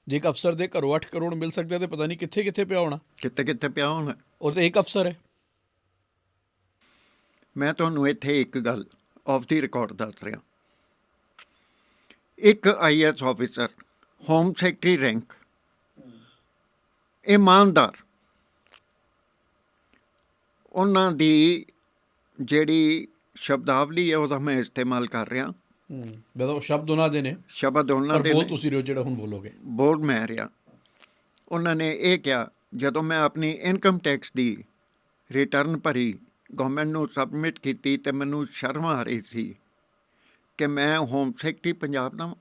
ਜੇ ਇੱਕ ਅਫਸਰ ਦੇ ਘਰੋਂ 8 ਕਰੋੜ ਮਿਲ ਸਕਦਾ ਤੇ ਪਤਾ ਨਹੀਂ ਕਿੱਥੇ ਕਿੱਥੇ ਪਿਆ ਹੋਣਾ। ਕਿੱਥੇ ਕਿੱਥੇ ਪਿਆ ਹੋਣਾ। ਔਰ ਤੇ ਇੱਕ ਅਫਸਰ ਹੈ। ਮੈਂ ਤੁਹਾਨੂੰ ਇੱਥੇ ਇੱਕ ਗੱਲ ਆਫ ਦੀ ਰਿਕਾਰਡ ਦੱਸ ਰਿਹਾ। ਇੱਕ IAS officer home secretary rank. ਇਮਾਨਦਾਰ। ਉਹਨਾਂ ਦੀ ਜਿਹੜੀ ਸ਼ਬਦਾਵਲੀ ਹੈ ਉਹਦਾ ਮੈਂ ਇਸਤੇਮਾਲ ਕਰ ਰਿਹਾ। ਹੂੰ ਬਦੋਂ ਸ਼ਬਦ ਉਹਨਾਂ ਦੇ ਨੇ। ਸ਼ਬਦ ਉਹਨਾਂ ਦੇ ਬੋਲ। ਤੁਸੀਂ ਜਿਹੜਾ ਹੁਣ ਬੋਲੋਗੇ। ਬੋਰਡ ਮੈਂ ਰਿਹਾ। ਉਹਨਾਂ ਨੇ ਇਹ ਕਿਹਾ ਜਦੋਂ ਮੈਂ ਆਪਣੀ ਇਨਕਮ ਟੈਕਸ ਦੀ ਰਿਟਰਨ ਭਰੀ ਗਵਰਨਮੈਂਟ ਨੂੰ ਸਬਮਿਟ ਕੀਤੀ ਤੇ ਮੈਨੂੰ ਸ਼ਰਮ ਆ ਰਹੀ ਸੀ। ਕਿ ਮੈਂ ਹੋਮ ਸੈਕਟਰੀ ਪੰਜਾਬ ਦਾ।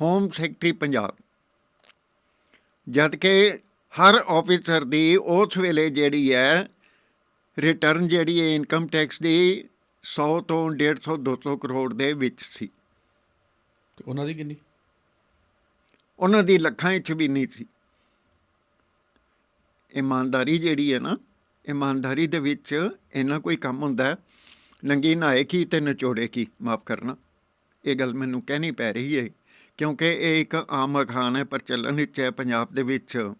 Home secretary Punjab. ਜਦ ਕਿ ਹਰ ਆਫੀਸਰ ਦੀ ਉਸ ਵੇਲੇ ਜਿਹੜੀ ਹੈ ਰਿਟਰਨ ਜਿਹੜੀ ਹੈ ਇਨਕਮ ਟੈਕਸ ਦੀ 100 ਤੋਂ 150 200 ਕਰੋੜ ਦੇ ਵਿੱਚ ਸੀ। ਉਹਨਾਂ ਦੀ ਕਿੰਨੀ? ਉਹਨਾਂ ਦੀ ਲੱਖਾਂ ਵਿੱਚ ਵੀ ਨਹੀਂ ਸੀ। ਇਮਾਨਦਾਰੀ ਜਿਹੜੀ ਹੈ ਨਾ ਇਮਾਨਦਾਰੀ ਦੇ ਵਿੱਚ ਇੰਨਾ ਕੋਈ ਕੰਮ ਹੁੰਦਾ ਹੈ। ਨੰਗੀ ਨਹਾਏ ਕੀ ਤੇ ਨਚੋੜੇ ਕੀ? ਮਾਫ ਕਰਨਾ। ਇਹ ਗੱਲ ਮੈਨੂੰ ਕਹਿਣੀ ਪੈ ਰਹੀ ਹੈ ਕਿਉਂਕਿ ਇਹ ਇੱਕ ਆਮ ਅਖਾਣ ਹੈ ਪਰ ਚੱਲਣ ਵਿੱਚ ਹੈ ਪੰਜਾਬ ਦੇ ਵਿੱਚ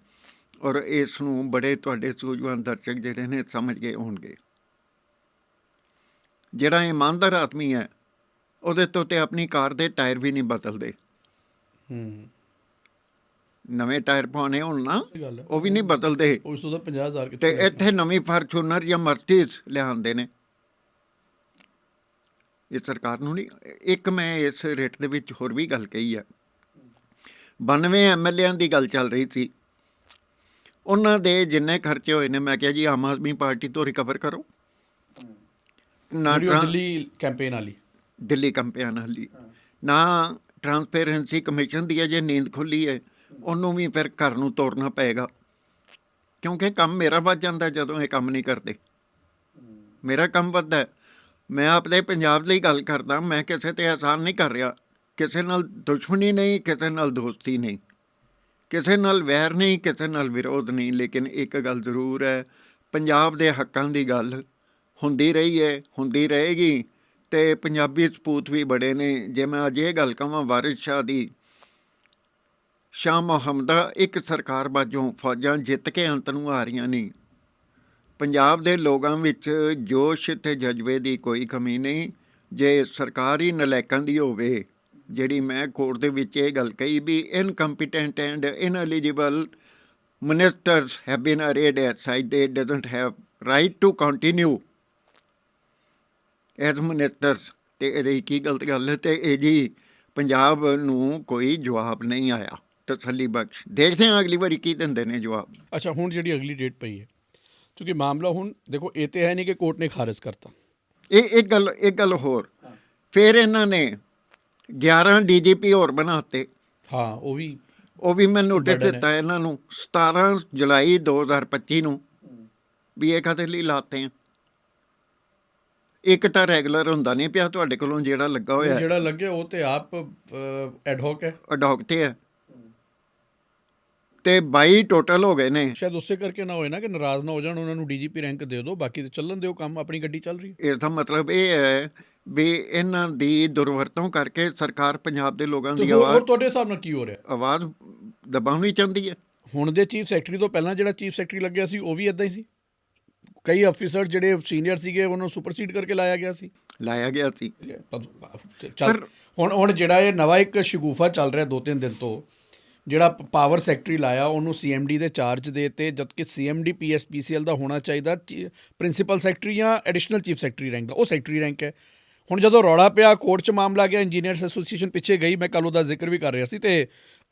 ਔਰ ਇਸ ਨੂੰ ਬੜੇ ਤੁਹਾਡੇ ਸੂਝਵਾਨ ਦਰਸ਼ਕ ਜਿਹੜੇ ਨੇ ਸਮਝ ਗਏ ਹੋਣਗੇ। ਜਿਹੜਾ ਇਮਾਨਦਾਰ ਆਦਮੀ ਹੈ ਉਹਦੇ ਤੋਂ ਤੇ ਆਪਣੀ ਕਾਰ ਦੇ ਟਾਇਰ ਵੀ ਨਹੀਂ ਬਦਲਦੇ। ਹੂੰ। ਨਵੇਂ ਟਾਇਰ ਪਾਉਣੇ ਹੋਣ ਨਾ ਉਹ ਵੀ ਨਹੀਂ ਬਦਲਦੇ। ਉਹ ਇਸ ਤੋਂ ਤਾਂ 50000 ਤੇ ਇੱਥੇ ਨਵੀਂ ਫਾਰਚੂਨਰ ਜਾਂ ਮਰਸੀਡੀਜ਼ ਲਿਆਉਂਦੇ ਨੇ। ਇਹ ਸਰਕਾਰ ਨੂੰ ਨਹੀਂ ਇੱਕ ਮੈਂ ਇਸ ਰੇਟ ਦੇ ਵਿੱਚ ਹੋਰ ਵੀ ਗੱਲ ਕਹੀ ਹੈ 92 ਐਮਐਲਏਆਂ ਦੀ ਗੱਲ ਚੱਲ ਰਹੀ ਸੀ। ਉਹਨਾਂ ਦੇ ਜਿੰਨੇ ਖਰਚੇ ਹੋਏ ਨੇ ਮੈਂ ਕਿਹਾ ਜੀ ਆਮ ਆਦਮੀ ਪਾਰਟੀ ਤੋਂ ਰਿਕਵਰ ਕਰੋ। ਨਾ ਦਿੱਲੀ ਕੈਂਪੇਨ ਵਾਲੀ। ਦਿੱਲੀ ਕੰਪਿਆਨ ਵਾਲੀ। ਨਾ ਟਰਾਂਸਪੇਰੈਂਸੀ ਕਮਿਸ਼ਨ ਦੀ ਜੇ ਨੀਂਦ ਖੁੱਲੀ ਹੈ ਉਹਨੂੰ ਵੀ ਫਿਰ ਘਰ ਨੂੰ ਤੋੜਨਾ ਪਏਗਾ। ਕਿਉਂਕਿ ਕੰਮ ਮੇਰਾ ਵੱਧ ਜਾਂਦਾ ਜਦੋਂ ਇਹ ਕੰਮ ਨਹੀਂ ਕਰਦੇ। ਮੇਰਾ ਕੰਮ ਵੱਧਦਾ। ਮੈਂ ਆਪਣੇ ਪੰਜਾਬ ਲਈ ਗੱਲ ਕਰਦਾ, ਮੈਂ ਕਿਸੇ ਤੇ ਅਹਿਸਾਨ ਨਹੀਂ ਕਰ ਰਿਹਾ। ਕਿਸੇ ਨਾਲ ਦੁਸ਼ਮਣੀ ਨਹੀਂ, ਕਿਸੇ ਨਾਲ ਦੋਸਤੀ ਨਹੀਂ। ਕਿਸੇ ਨਾਲ ਵੈਰ ਨਹੀਂ, ਕਿਸੇ ਨਾਲ ਵਿਰੋਧ ਨਹੀਂ, ਲੇਕਿਨ ਇੱਕ ਗੱਲ ਜ਼ਰੂਰ ਹੈ, ਪੰਜਾਬ ਦੇ ਹੱਕਾਂ ਦੀ ਗੱਲ ਹੁੰਦੀ ਰਹੀ ਹੈ, ਹੁੰਦੀ ਰਹੇਗੀ, ਤੇ ਪੰਜਾਬੀ ਸਪੂਤ ਵੀ ਬੜੇ ਨੇ। ਜੇ ਮੈਂ ਅੱਜ ਇਹ ਗੱਲ ਕਹਾਂ, ਵਾਰਿਸ ਸ਼ਾਹ ਦੀ, ਸ਼ਾਹ ਮੁਹੰਮਦਾ ਇੱਕ ਸਰਕਾਰ ਬਾਝੋਂ ਫੌਜਾਂ ਜਿੱਤ ਕੇ ਅੰਤ ਨੂੰ ਆ ਰਹੀਆਂ ਨਹੀਂ ਪੰਜਾਬ ਦੇ ਲੋਕਾਂ ਵਿੱਚ ਜੋਸ਼ ਤੇ ਜਜ਼ਬੇ ਦੀ ਕੋਈ ਕਮੀ ਨਹੀਂ। ਜੇ ਸਰਕਾਰ ਹੀ ਨਲਾਇਕਾਂ ਦੀ ਹੋਵੇ, ਜਿਹੜੀ ਮੈਂ ਕੋਰਟ ਦੇ ਵਿੱਚ ਇਹ ਗੱਲ ਕਹੀ ਵੀ incompetent and ineligible ministers have been arrayed as such they doesn't have right to continue as ministers ਤੇ ਇਹਦੀ ਕੀ ਗਲਤ ਗੱਲ ਹੈ ਤੇ ਇਹ ਜੀ ਪੰਜਾਬ ਨੂੰ ਕੋਈ ਜਵਾਬ ਨਹੀਂ ਆਇਆ। ਤਸੱਲੀ ਬਖਸ਼। ਦੇਖਦੇ ਹਾਂ ਅਗਲੀ ਵਾਰੀ ਕੀ ਦਿੰਦੇ ਨੇ ਜਵਾਬ। ਅੱਛਾ, ਹੁਣ ਜਿਹੜੀ ਅਗਲੀ ਡੇਟ ਪਈ ਹੈ। ਕਿਉਂਕਿ ਮਾਮਲਾ ਹੁਣ ਦੇਖੋ ਇਹ ਤੇ ਹੈ ਨਹੀਂ ਕਿ ਕੋਰਟ ਨੇ ਖਾਰਜ ਕਰਤਾ ਇਹ ਇੱਕ ਗੱਲ ਇੱਕ ਗੱਲ ਹੋਰ ਫਿਰ ਇਹਨਾਂ ਨੇ 11 ਡੀਜੀਪੀ ਹੋਰ ਬਣਾਤੇ ਹਾਂ ਉਹ ਵੀ ਉਹ ਵੀ ਮੈਂ ਨੋਟਿਸ। ਦਿੱਤਾ ਇਹਨਾਂ ਨੂੰ 17 ਜੁਲਾਈ 2025 ਨੂੰ ਵੀ ਇਹ ਕਦੇ ਲਈ ਲਾਤੇ ਆ ਇੱਕ ਤਾਂ ਰੈਗੂਲਰ ਹੁੰਦਾ ਨਹੀਂ ਪਿਆ ਤੁਹਾਡੇ ਕੋਲੋਂ ਜਿਹੜਾ ਲੱਗਾ ਹੋਇਆ ਜਿਹੜਾ ਲੱਗੇ ਉਹ ਤੇ ਆਪ ਐਡਹੌਕ ਹੈ ਅਡੌਕ ਤੇ ਹੈ ਤੇ 22 ਟੋਟਲ ਹੋ ਗਏ ਨੇ। ਸ਼ਾਇਦ ਉਸੇ ਕਰਕੇ ਨਾ ਹੋਏ ਨਾ ਕਿ ਨਾਰਾਜ਼ ਨਾ ਹੋ ਜਾਣ ਉਹਨਾਂ ਨੂੰ ਡੀਜੀਪੀ ਰੈਂਕ ਦੇ ਦਿਓ ਬਾਕੀ ਤੇ ਚੱਲਣ ਦਿਓ ਕੰਮ ਆਪਣੀ ਗੱਡੀ ਚੱਲ ਰਹੀ ਹੈ। ਇਸ ਦਾ ਮਤਲਬ ਇਹ ਹੈ ਵੀ ਇਹਨਾਂ ਦੀ ਦੁਰਵਰਤੋਂ ਕਰਕੇ ਸਰਕਾਰ ਪੰਜਾਬ ਦੇ ਲੋਕਾਂ ਦੀ ਹੋਰ ਹੋਰ ਆਵਾਜ਼ ਤੁਹਾਡੇ ਹਿਸਾਬ ਨਾਲ ਕੀ ਹੋ ਰਿਹਾ? ਆਵਾਜ਼ ਦਬਾਉਣੀ ਚਾਹੁੰਦੀ ਹੈ। ਹੁਣ ਦੇ ਚੀਫ ਸੈਕਟਰੀ ਤੋਂ ਪਹਿਲਾਂ ਜਿਹੜਾ ਚੀਫ ਸੈਕਟਰੀ ਲੱਗਿਆ ਸੀ ਉਹ ਵੀ ਇਦਾਂ ਹੀ ਸੀ? ਕਈ ਅਫੀਸਰ ਜਿਹੜੇ ਸੀਨੀਅਰ ਸੀਗੇ ਉਹਨਾਂ ਨੂੰ ਸੁਪਰਸੀਡ ਕਰਕੇ ਲਾਇਆ ਗਿਆ ਸੀ? ਲਾਇਆ ਗਿਆ ਸੀ। ਚੱਲ ਹੁਣ ਹੁਣ ਜਿਹੜਾ ਇਹ ਨਵਾਂ ਇੱਕ ਸ਼ਗੂਫਾ ਚੱਲ ਰਿਹਾ ਦੋ ਤਿੰਨ ਦਿਨ ਤੋਂ ਜਿਹੜਾ ਪਾਵਰ ਸੈਕਟਰੀ ਲਾਇਆ, ਉਹਨੂੰ ਸੀਐਮਡੀ ਦੇ ਚਾਰਜ ਦੇ 'ਤੇ ਜਦਕਿ ਸੀਐਮਡੀ ਪੀਐਸਪੀਸੀਐਲ ਦਾ ਹੋਣਾ ਚਾਹੀਦਾ ਪ੍ਰਿੰਸੀਪਲ ਸੈਕਟਰੀ ਜਾਂ ਐਡੀਸ਼ਨਲ ਚੀਫ ਸੈਕਟਰੀ ਰੈਂਕ ਦਾ। ਉਹ ਸੈਕਟਰੀ ਰੈਂਕ ਹੈ। ਹੁਣ ਜਦੋਂ ਰੌਲਾ ਪਿਆ ਕੋਰਟ 'ਚ ਮਾਮਲਾ ਗਿਆ ਇੰਜੀਨੀਅਰਸ ਐਸੋਸੀਏਸ਼ਨ ਪਿੱਛੇ ਗਈ, ਮੈਂ ਕੱਲ ਉਹਦਾ ਜ਼ਿਕਰ ਵੀ ਕਰ ਰਿਹਾ ਸੀ ਤੇ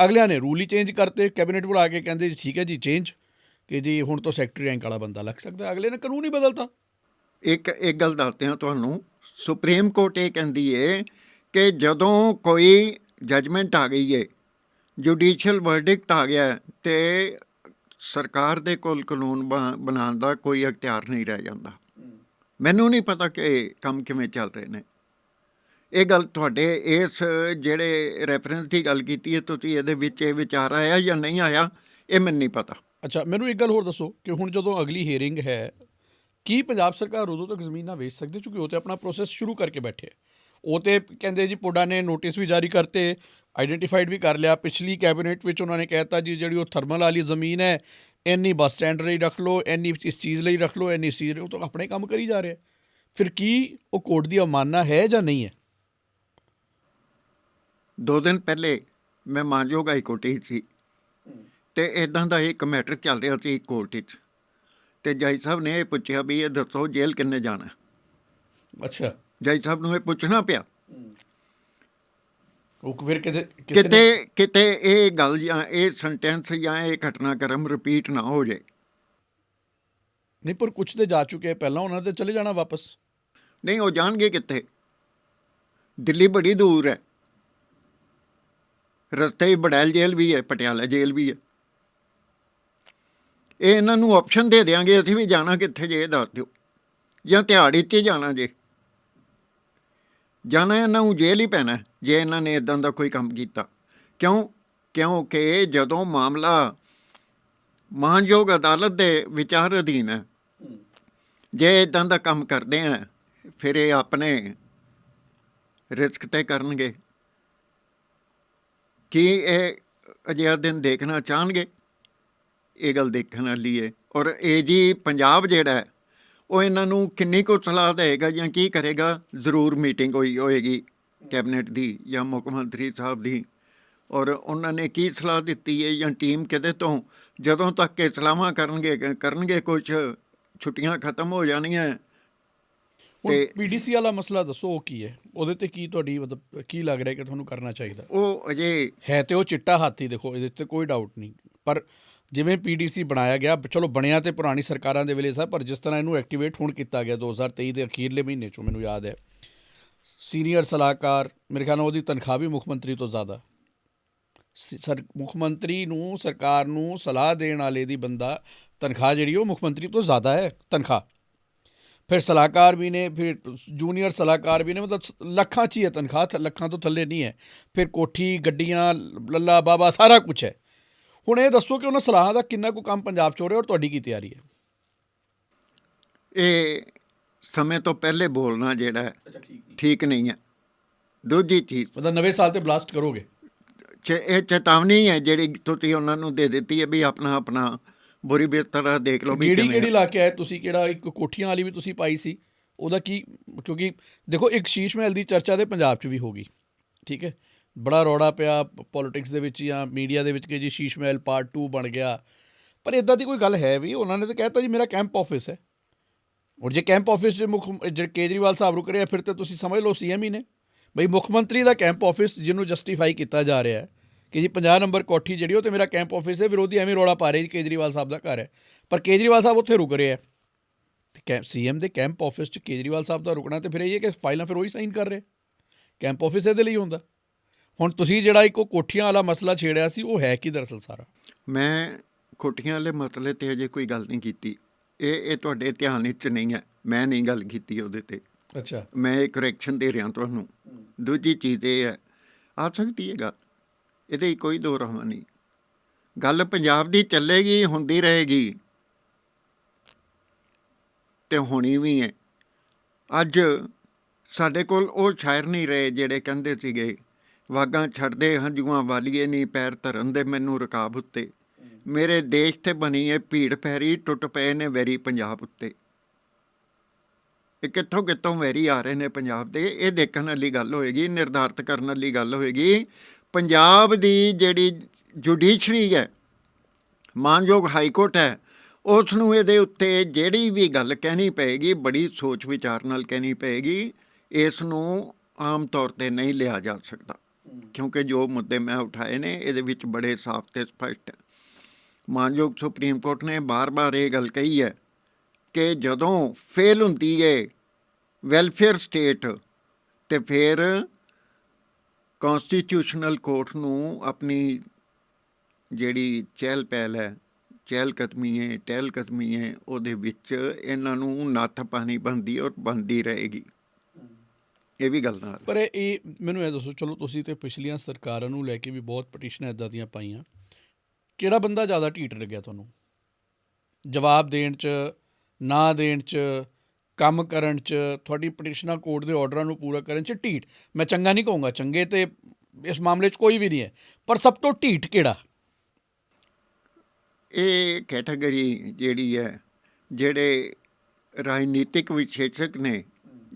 ਅਗਲਿਆਂ ਨੇ ਰੂਲ ਹੀ ਚੇਂਜ ਕਰਤੇ। ਕੈਬਨਿਟ ਬੁਲਾ ਕੇ ਕਹਿੰਦੇ, ਜੀ ਠੀਕ ਹੈ ਜੀ ਚੇਂਜ ਕਿ ਜੀ ਹੁਣ ਤੋਂ ਸੈਕਟਰੀ ਰੈਂਕ ਵਾਲਾ ਬੰਦਾ ਲੱਗ ਸਕਦਾ। ਅਗਲੇ ਨੇ ਕਾਨੂੰਨ ਹੀ ਬਦਲਤਾ। ਇੱਕ ਇੱਕ ਗੱਲ ਦੱਸਦੇ ਹਾਂ ਤੁਹਾਨੂੰ। ਸੁਪਰੀਮ ਕੋਰਟ ਇਹ ਕਹਿੰਦੀ ਏ ਕਿ ਜਦੋਂ ਕੋਈ ਜਜਮੈਂਟ ਆ ਗਈ ਏ ਜੁਡੀਸ਼ੀਅਲ ਵਰਡਿਕਟ ਆ ਗਿਆ ਹੈ, ਤੇ ਸਰਕਾਰ ਦੇ ਕੋਲ ਕਾਨੂੰਨ ਬਣਾ- ਬਣਾਉਣ ਦਾ ਕੋਈ ਅਖਤਿਆਰ ਨਹੀਂ ਰਹਿ ਜਾਂਦਾ। ਮੈਨੂੰ ਨਹੀਂ ਪਤਾ ਕਿ ਕੰਮ ਕਿਵੇਂ ਚੱਲ ਰਹੇ ਨੇ। ਇਹ ਗੱਲ ਤੁਹਾਡੇ ਇਸ ਜਿਹੜੇ ਰੈਫਰੈਂਸ ਦੀ ਗੱਲ ਕੀਤੀ ਹੈ ਤੁਸੀਂ ਇਹਦੇ ਵਿੱਚ ਇਹ ਵਿਚਾਰ ਆਇਆ ਜਾਂ ਨਹੀਂ ਆਇਆ ਇਹ ਮੈਨੂੰ ਨਹੀਂ ਪਤਾ। ਅੱਛਾ ਮੈਨੂੰ ਇੱਕ ਗੱਲ ਹੋਰ ਦੱਸੋ ਕਿ ਹੁਣ ਜਦੋਂ ਅਗਲੀ ਹੀਅਰਿੰਗ ਹੈ ਕੀ ਪੰਜਾਬ ਸਰਕਾਰ ਉਦੋਂ ਤੱਕ ਜ਼ਮੀਨਾਂ ਵੇਚ ਸਕਦੀ? ਕਿਉਂਕਿ ਉਹ ਤੇ ਆਪਣਾ ਪ੍ਰੋਸੈਸ ਸ਼ੁਰੂ ਕਰਕੇ ਬੈਠੇ ਹੈ। ਉਹ ਤੇ ਕਹਿੰਦੇ ਜੀ ਪੁੱਡਾ ਨੇ ਨੋਟਿਸ ਵੀ ਜਾਰੀ ਕਰਤੇ ਆਈਡੈਂਟੀਫਾਈਡ ਵੀ ਕਰ ਲਿਆ। ਪਿਛਲੀ ਕੈਬਨਿਟ ਵਿੱਚ ਉਹਨਾਂ ਨੇ ਕਹਿਤਾ ਜੀ ਜਿਹੜੀ ਉਹ ਥਰਮਲ ਵਾਲੀ ਜ਼ਮੀਨ ਹੈ ਇੰਨੀ ਬੱਸ ਸਟੈਂਡ ਲਈ ਰੱਖ ਲਓ ਇੰਨੀ ਇਸ ਚੀਜ਼ ਲਈ ਰੱਖ ਲਓ ਇੰਨੀ ਸੀ ਉਹ ਤਾਂ ਆਪਣੇ ਕੰਮ ਕਰੀ ਜਾ ਰਿਹਾ। ਫਿਰ ਕੀ ਉਹ ਕੋਰਟ ਦੀ ਅਮਾਨਾ ਹੈ ਜਾਂ ਨਹੀਂ ਹੈ? ਦੋ ਦਿਨ ਪਹਿਲੇ ਮੈਂ ਮਾਨਯੋਗ ਹਾਈ ਕੋਰਟ 'ਚ ਸੀ ਤੇ ਇਦਾਂ ਦਾ ਇੱਕ ਮੈਟਰ ਚੱਲ ਰਿਹਾ ਸੀ ਕੋਰਟ 'ਚ ਤੇ ਜੱਜ ਸਾਹਿਬ ਨੇ ਇਹ ਪੁੱਛਿਆ ਵੀ ਇਹ ਦੱਸੋ ਜੇਲ੍ਹ ਕਿੰਨੇ ਜਾਣਾ। ਅੱਛਾ। ਜੱਜ ਸਾਹਿਬ ਨੂੰ ਇਹ ਪੁੱਛਣਾ ਪਿਆ। ਉਹ ਫਿਰ ਕਿਤੇ ਕਿਤੇ ਕਿਤੇ ਇਹ ਗੱਲ ਜਾਂ ਇਹ ਸੈਂਟੈਂਸ ਜਾਂ ਇਹ ਘਟਨਾਕ੍ਰਮ ਰਿਪੀਟ ਨਾ ਹੋ ਜਾਏ। ਨਹੀਂ ਪਰ ਕੁਝ ਤੇ ਜਾ ਚੁੱਕੇ ਹੈ ਪਹਿਲਾਂ ਉਹਨਾਂ ਤੇ ਚਲੇ ਜਾਣਾ ਵਾਪਸ। ਨਹੀਂ ਉਹ ਜਾਣਗੇ ਕਿੱਥੇ? ਦਿੱਲੀ ਬੜੀ ਦੂਰ ਹੈ। ਰਸਤੇ 'ਚ ਬੜੈਲ ਜੇਲ੍ਹ ਵੀ ਹੈ ਪਟਿਆਲਾ ਜੇਲ੍ਹ ਵੀ ਹੈ। ਇਹ ਇਹਨਾਂ ਨੂੰ ਆਪਸ਼ਨ ਦੇ ਦਿਆਂਗੇ ਅਸੀਂ ਵੀ ਜਾਣਾ ਕਿੱਥੇ ਜੇ ਇਹ ਦੱਸ ਦਿਓ। ਜਾਂ ਤਿਹਾੜੀ 'ਚ ਜਾਣਾ ਜੇ। ਜਾਣਾ ਇਹਨਾਂ ਨੂੰ ਜੇਲ੍ਹ ਹੀ ਪੈਣਾ ਜੇ ਇਹਨਾਂ ਨੇ ਇਦਾਂ ਦਾ ਕੋਈ ਕੰਮ ਕੀਤਾ। ਕਿਉਂ? ਕਿਉਂਕਿ ਜਦੋਂ ਮਾਮਲਾ ਮਾਨਯੋਗ ਅਦਾਲਤ ਦੇ ਵਿਚਾਰ ਅਧੀਨ ਹੈ, ਜੇ ਇਦਾਂ ਦਾ ਕੰਮ ਕਰਦੇ ਆ, ਫਿਰ ਇਹ ਆਪਣੇ ਰਿਸਕ ਤੇ ਕਰਨਗੇ। ਕੀ ਇਹ ਅਜਿਹਾ ਦਿਨ ਦੇਖਣਾ ਚਾਹਣਗੇ? ਇਹ ਗੱਲ ਦੇਖਣ ਵਾਲੀ ਹੈ ਔਰ ਇਹ ਜੀ ਪੰਜਾਬ ਜਿਹੜਾ ਉਹ ਇਹਨਾਂ ਨੂੰ ਕਿੰਨੀ ਕੁ ਸਲਾਹ ਦੇਗਾ ਜਾਂ ਕੀ ਕਰੇਗਾ? ਜ਼ਰੂਰ ਮੀਟਿੰਗ ਹੋਈ ਹੋਏਗੀ ਕੈਬਨਿਟ ਦੀ ਜਾਂ ਮੁੱਖ ਮੰਤਰੀ ਸਾਹਿਬ ਦੀ। ਔਰ ਉਹਨਾਂ ਨੇ ਕੀ ਸਲਾਹ ਦਿੱਤੀ ਹੈ ਜਾਂ ਟੀਮ ਕਿਤੇ ਤੋਂ? ਜਦੋਂ ਤੱਕ ਇਹ ਸਲਾਹਾਂ ਕਰਨਗੇ ਕਰਨਗੇ ਕੁਝ ਛੁੱਟੀਆਂ ਖਤਮ ਹੋ ਜਾਣੀਆਂ। ਤੇ- ਪੀਡੀਸੀ ਵਾਲਾ ਮਸਲਾ ਦੱਸੋ ਉਹ ਕੀ ਹੈ? ਉਹਦੇ ਤੇ ਕੀ ਤੁਹਾਡੀ ਮਤਲਬ ਕੀ ਲੱਗ ਰਿਹਾ ਕਿ ਤੁਹਾਨੂੰ ਕਰਨਾ ਚਾਹੀਦਾ? ਉਹ ਅਜੇ ਹੈ ਤੇ ਉਹ ਚਿੱਟਾ ਹਾਥੀ ਦੇਖੋ ਇਹਦੇ ਤੇ ਕੋਈ ਡਾਊਟ ਨਹੀਂ। ਪਰ ਜਿਵੇਂ ਪੀਡੀਸੀ ਬਣਾਇਆ ਗਿਆ, ਚਲੋ ਬਣਿਆ ਤੇ ਪੁਰਾਣੀ ਸਰਕਾਰਾਂ ਦੇ ਵੇਲੇ ਸੀ, ਪਰ ਜਿਸ ਤਰ੍ਹਾਂ ਇਹਨੂੰ ਐਕਟੀਵੇਟ ਹੋਣ ਕੀਤਾ ਗਿਆ 2023 ਦੇ ਅਖੀਰਲੇ ਮਹੀਨੇ ਚੋਂ, ਮੈਨੂੰ ਯਾਦ ਹੈ। ਸੀਨੀਅਰ ਸਲਾਹਕਾਰ, ਮੇਰੇ ਖਿਆਲ ਨਾਲ ਉਹਦੀ ਤਨਖਾਹ ਵੀ ਮੁੱਖ ਮੰਤਰੀ ਤੋਂ ਜ਼ਿਆਦਾ। ਸ- ਸਰ ਮੁੱਖ ਮੰਤਰੀ ਨੂੰ, ਸਰਕਾਰ ਨੂੰ ਸਲਾਹ ਦੇਣ ਵਾਲੇ ਦੀ ਬੰਦਾ, ਤਨਖਾਹ ਜਿਹੜੀ ਉਹ ਮੁੱਖ ਮੰਤਰੀ ਤੋਂ ਜ਼ਿਆਦਾ ਹੈ, ਤਨਖਾਹ। ਫਿਰ ਸਲਾਹਕਾਰ ਵੀ ਨੇ, ਫਿਰ ਜੂਨੀਅਰ ਸਲਾਹਕਾਰ ਵੀ ਨੇ, ਮਤਲਬ ਲੱਖਾਂ 'ਚ ਹੀ ਹੈ ਤਨਖਾਹ ਲੱਖਾਂ ਤੋਂ ਥੱਲੇ ਨਹੀਂ ਹੈ। ਫਿਰ ਕੋਠੀ, ਗੱਡੀਆਂ ਲੱਲਾ ਬਾਬਾ, ਸਾਰਾ ਕੁਝ ਹੈ। ਹੁਣ ਇਹ ਦੱਸੋ ਕਿ ਉਹਨਾਂ ਸਲਾਹਾਂ ਦਾ ਕਿੰਨਾ ਕੁ ਕੰਮ ਪੰਜਾਬ 'ਚ ਹੋ ਰਿਹਾ ਔਰ ਤੁਹਾਡੀ ਕੀ ਤਿਆਰੀ ਹੈ? ਇਹ ਸਮੇਂ ਤੋਂ ਪਹਿਲੇ ਬੋਲਣਾ ਜਿਹੜਾ ਠੀਕ ਨਹੀਂ। ਹੈ। ਦੂਜੀ ਚੀਜ਼ ਮਤਲਬ ਨਵੇਂ ਸਾਲ ਤੇ ਬਲਾਸਟ ਕਰੋਗੇ? ਚ- ਇਹ ਚੇਤਾਵਨੀ ਹੈ ਜਿਹੜੀ ਤੁਸੀਂ ਉਹਨਾਂ ਨੂੰ ਦੇ ਦਿੱਤੀ ਹੈ ਵੀ ਆਪਣਾ ਆਪਣਾ ਬੁਰੀ ਬਿਸਤਰਾ ਦੇਖ ਲਓ ਵੀ ਕਿਹੜੀ ਕਿਹੜੀ। ਇਲਾਕੇ ਹੈ ਤੁਸੀਂ ਕਿਹੜਾ ਇੱਕ ਕੋਠੀਆਂ ਵਾਲੀ ਵੀ ਤੁਸੀਂ ਪਾਈ ਸੀ? ਉਹਦਾ ਕੀ ਕਿਉਂਕਿ ਦੇਖੋ ਇੱਕ ਸ਼ੀਸ਼ ਮਹਿਲ ਦੀ ਚਰਚਾ ਤੇ ਪੰਜਾਬ 'ਚ ਵੀ ਹੋ ਗਈ। ਠੀਕ ਹੈ? ਬੜਾ ਰੌੜਾ ਪਿਆ ਪੋਲਿਟਿਕਸ ਦੇ ਵਿੱਚ ਜਾਂ ਮੀਡੀਆ ਦੇ ਵਿੱਚ ਕਿ ਜੀ ਸ਼ੀਸ਼ ਮਹਿਲ ਪਾਰਟ 2 ਬਣ ਗਿਆ। ਪਰ ਇਦਾਂ ਦੀ ਕੋਈ ਗੱਲ ਹੈ ਵੀ? ਉਹਨਾਂ ਨੇ ਤਾਂ ਕਹਿਤਾ ਜੀ, ਮੇਰਾ ਕੈਂਪ ਆਫਿਸ ਹੈ। ਔਰ ਜੇ ਕੈਂਪ ਆਫਿਸ 'ਚ ਮੁੱਖ ਜਿਹੜੇ ਕੇਜਰੀਵਾਲ ਸਾਹਿਬ ਰੁਕ ਰਹੇ ਆ, ਫਿਰ ਤਾਂ ਤੁਸੀਂ ਸਮਝ ਲਓ ਸੀਐਮ ਹੀ ਨੇ। ਬਈ ਮੁੱਖ ਮੰਤਰੀ ਦਾ ਕੈਂਪ ਆਫਿਸ ਜਿਹਨੂੰ ਜਸਟੀਫਾਈ ਕੀਤਾ ਜਾ ਰਿਹਾ ਹੈ ਕਿ ਜੀ 50 ਨੰਬਰ ਕੋਠੀ ਜਿਹੜੀ ਉਹ ਤੇ ਮੇਰਾ ਕੈਂਪ ਆਫਿਸ ਹੈ ਵਿਰੋਧੀ ਐਵੇਂ ਰੌਲਾ ਪਾ ਰਹੇ ਜੀ ਕੇਜਰੀਵਾਲ ਸਾਹਿਬ ਦਾ ਘਰ ਹੈ। ਪਰ ਕੇਜਰੀਵਾਲ ਸਾਹਿਬ ਉੱਥੇ ਰੁਕ ਰਹੇ ਆ। ਤੇ ਕੈਂਪ ਸੀਐਮ ਦੇ ਕੈਂਪ ਆਫਿਸ 'ਚ ਕੇਜਰੀਵਾਲ ਸਾਹਿਬ ਦਾ ਰੁਕਣਾ ਤੇ ਫਿਰ ਇਹ ਹੈ ਕਿ ਫਾਈਲਾਂ ਫਿਰ ਉਹੀ ਸਾਈਨ ਕਰ ਰਹੇ। ਕੈਂਪ ਆਫਿਸ ਇਹਦੇ ਲਈ ਹੁੰਦਾ। ਹੁਣ ਤੁਸੀਂ ਜਿਹੜਾ ਇੱਕ ਕੋਠੀਆਂ ਵਾਲਾ ਮਸਲਾ ਛੇੜਿਆ ਸੀ ਉਹ ਹੈ ਕੀ ਦਰਅਸਲ ਸਾਰਾ? ਮੈਂ ਕੋਠੀਆਂ ਵਾਲੇ ਮਸਲੇ ਤੇ ਅਜੇ ਕੋਈ ਗੱਲ ਨਹੀਂ ਕੀਤੀ। ਇਹ ਇਹ ਤੁਹਾਡੇ ਧਿਆਨ ਵਿੱਚ ਨਹੀਂ ਹੈ। ਮੈਂ ਨਹੀਂ ਗੱਲ ਕੀਤੀ ਉਹਦੇ ਤੇ। ਅੱਛਾ। ਮੈਂ ਇਹ ਕਰੈਕਸ਼ਨ ਦੇ ਰਿਹਾ ਤੁਹਾਨੂੰ। ਦੂਜੀ ਚੀਜ਼ ਇਹ ਹੈ ਆ ਸਕਦੀ ਹੈ ਗੱਲ? ਇਹਦੇ ਕੋਈ ਦੋ ਰਾਹਾਂ ਨਹੀਂ। ਗੱਲ ਪੰਜਾਬ ਦੀ ਚੱਲੇਗੀ ਹੁੰਦੀ ਰਹੇਗੀ। ਤੇ ਹੋਣੀ ਵੀ ਹੈ। ਅੱਜ ਸਾਡੇ ਕੋਲ ਉਹ ਸ਼ਾਇਰ ਨਹੀਂ ਰਹੇ ਜਿਹੜੇ ਕਹਿੰਦੇ ਸੀਗੇ ਵਾਗਾਂ ਛੱਡਦੇ ਹੰਝੂਆਂ ਵਾਲੀਏ ਨਹੀਂ ਪੈਰ ਧਰਨ ਦੇ ਮੈਨੂੰ ਰਕਾਬ ਉੱਤੇ। ਮੇਰੇ ਦੇਸ਼ ਤੇ ਬਣੀ ਏ ਭੀੜ ਪੈਰੀ ਟੁੱਟ ਪਏ ਨੇ ਵੈਰੀ ਪੰਜਾਬ ਉੱਤੇ। ਇਹ ਕਿੱਥੋਂ ਕਿੱਥੋਂ ਵੈਰੀ ਆ ਰਹੇ ਨੇ ਪੰਜਾਬ ਦੇ? ਇਹ ਦੇਖਣ ਵਾਲੀ ਗੱਲ ਹੋਏਗੀ ਨਿਰਧਾਰਤ ਕਰਨ ਵਾਲੀ ਗੱਲ ਹੋਏਗੀ। ਪੰਜਾਬ ਦੀ ਜਿਹੜੀ ਜੁਡੀਸ਼ਰੀ ਹੈ ਮਾਨਯੋਗ ਹਾਈ ਕੋਰਟ ਹੈ ਉਸ ਨੂੰ ਇਹਦੇ ਉੱਤੇ ਜਿਹੜੀ ਵੀ ਗੱਲ ਕਹਿਣੀ ਪਏਗੀ ਬੜੀ ਸੋਚ ਵਿਚਾਰ ਨਾਲ ਕਹਿਣੀ ਪਏਗੀ ਇਸ ਨੂੰ ਆਮ ਤੌਰ ਤੇ ਨਹੀਂ ਲਿਆ ਜਾ ਸਕਦਾ। ਕਿਉਂਕਿ ਜੋ ਮੁੱਦੇ ਮੈਂ ਉਠਾਏ ਨੇ, ਇਹਦੇ ਵਿੱਚ ਬੜੇ ਸਾਫ਼ ਤੇ ਸਪਸ਼ਟ ਹੈ। ਮਾਨਯੋਗ ਸੁਪਰੀਮ ਕੋਰਟ ਨੇ ਬਾਰ-ਬਾਰ ਇਹ ਗੱਲ ਕਹੀ ਹੈ ਕਿ ਜਦੋਂ ਫੇਲ ਹੁੰਦੀ ਹੈ ਵੈਲਫੇਅਰ ਸਟੇਟ, ਤੇ ਫਿਰ ਕਨਸਟੀਟਿਊਸ਼ਨਲ ਕੋਰਟ ਨੂੰ ਆਪਣੀ ਜਿਹੜੀ ਚਹਿਲ ਪਹਿਲ ਹੈ, ਚਹਿਲ ਕਦਮੀ ਹੈ ਟਹਿਲ ਕਦਮੀ ਹੈ ਉਹਦੇ ਵਿੱਚ ਇਹਨਾਂ ਨੂੰ ਨੱਥ ਪਾਣੀ ਬੰਦੀ ਔਰ ਬੰਦੀ ਰਹੇਗੀ। ਇਹ ਵੀ ਗੱਲ ਨਾਲ। ਪਰ ਇਹ- ਮੈਨੂੰ ਇਹ ਦੱਸੋ ਚਲੋ ਤੁਸੀਂ ਤੇ ਪਿਛਲੀਆਂ ਸਰਕਾਰਾਂ ਨੂੰ ਲੈ ਕੇ ਵੀ ਬਹੁਤ ਪਟੀਸ਼ਨਾਂ ਇਦਾਂ ਦੀਆਂ ਪਾਈਆਂ। ਕਿਹੜਾ ਬੰਦਾ ਜ਼ਿਆਦਾ ਢੀਠ ਲੱਗਿਆ ਤੁਹਾਨੂੰ? ਜਵਾਬ ਦੇਣ 'ਚ ਨਾ ਦੇਣ 'ਚ ਕੰਮ ਕਰਨ 'ਚ ਤੁਹਾਡੀ ਪਟੀਸ਼ਨਾਂ ਕੋਰਟ ਦੇ ਆਰਡਰਾਂ ਨੂੰ ਪੂਰਾ ਕਰਨ 'ਚ ਢੀਠ। ਮੈਂ ਚੰਗਾ ਨਹੀਂ ਕਹੂੰਗਾ ਚੰਗੇ ਤੇ ਇਸ ਮਾਮਲੇ 'ਚ ਕੋਈ ਵੀ ਨਹੀਂ ਹੈ। ਪਰ ਸਭ ਤੋਂ ਢੀਠ ਕਿਹੜਾ? ਇਹ ਕੈਟਾਗਰੀ ਜਿਹੜੀ ਹੈ ਜਿਹੜੇ ਰਾਜਨੀਤਿਕ ਵਿਸ਼ੇਸ਼ਕ ਨੇ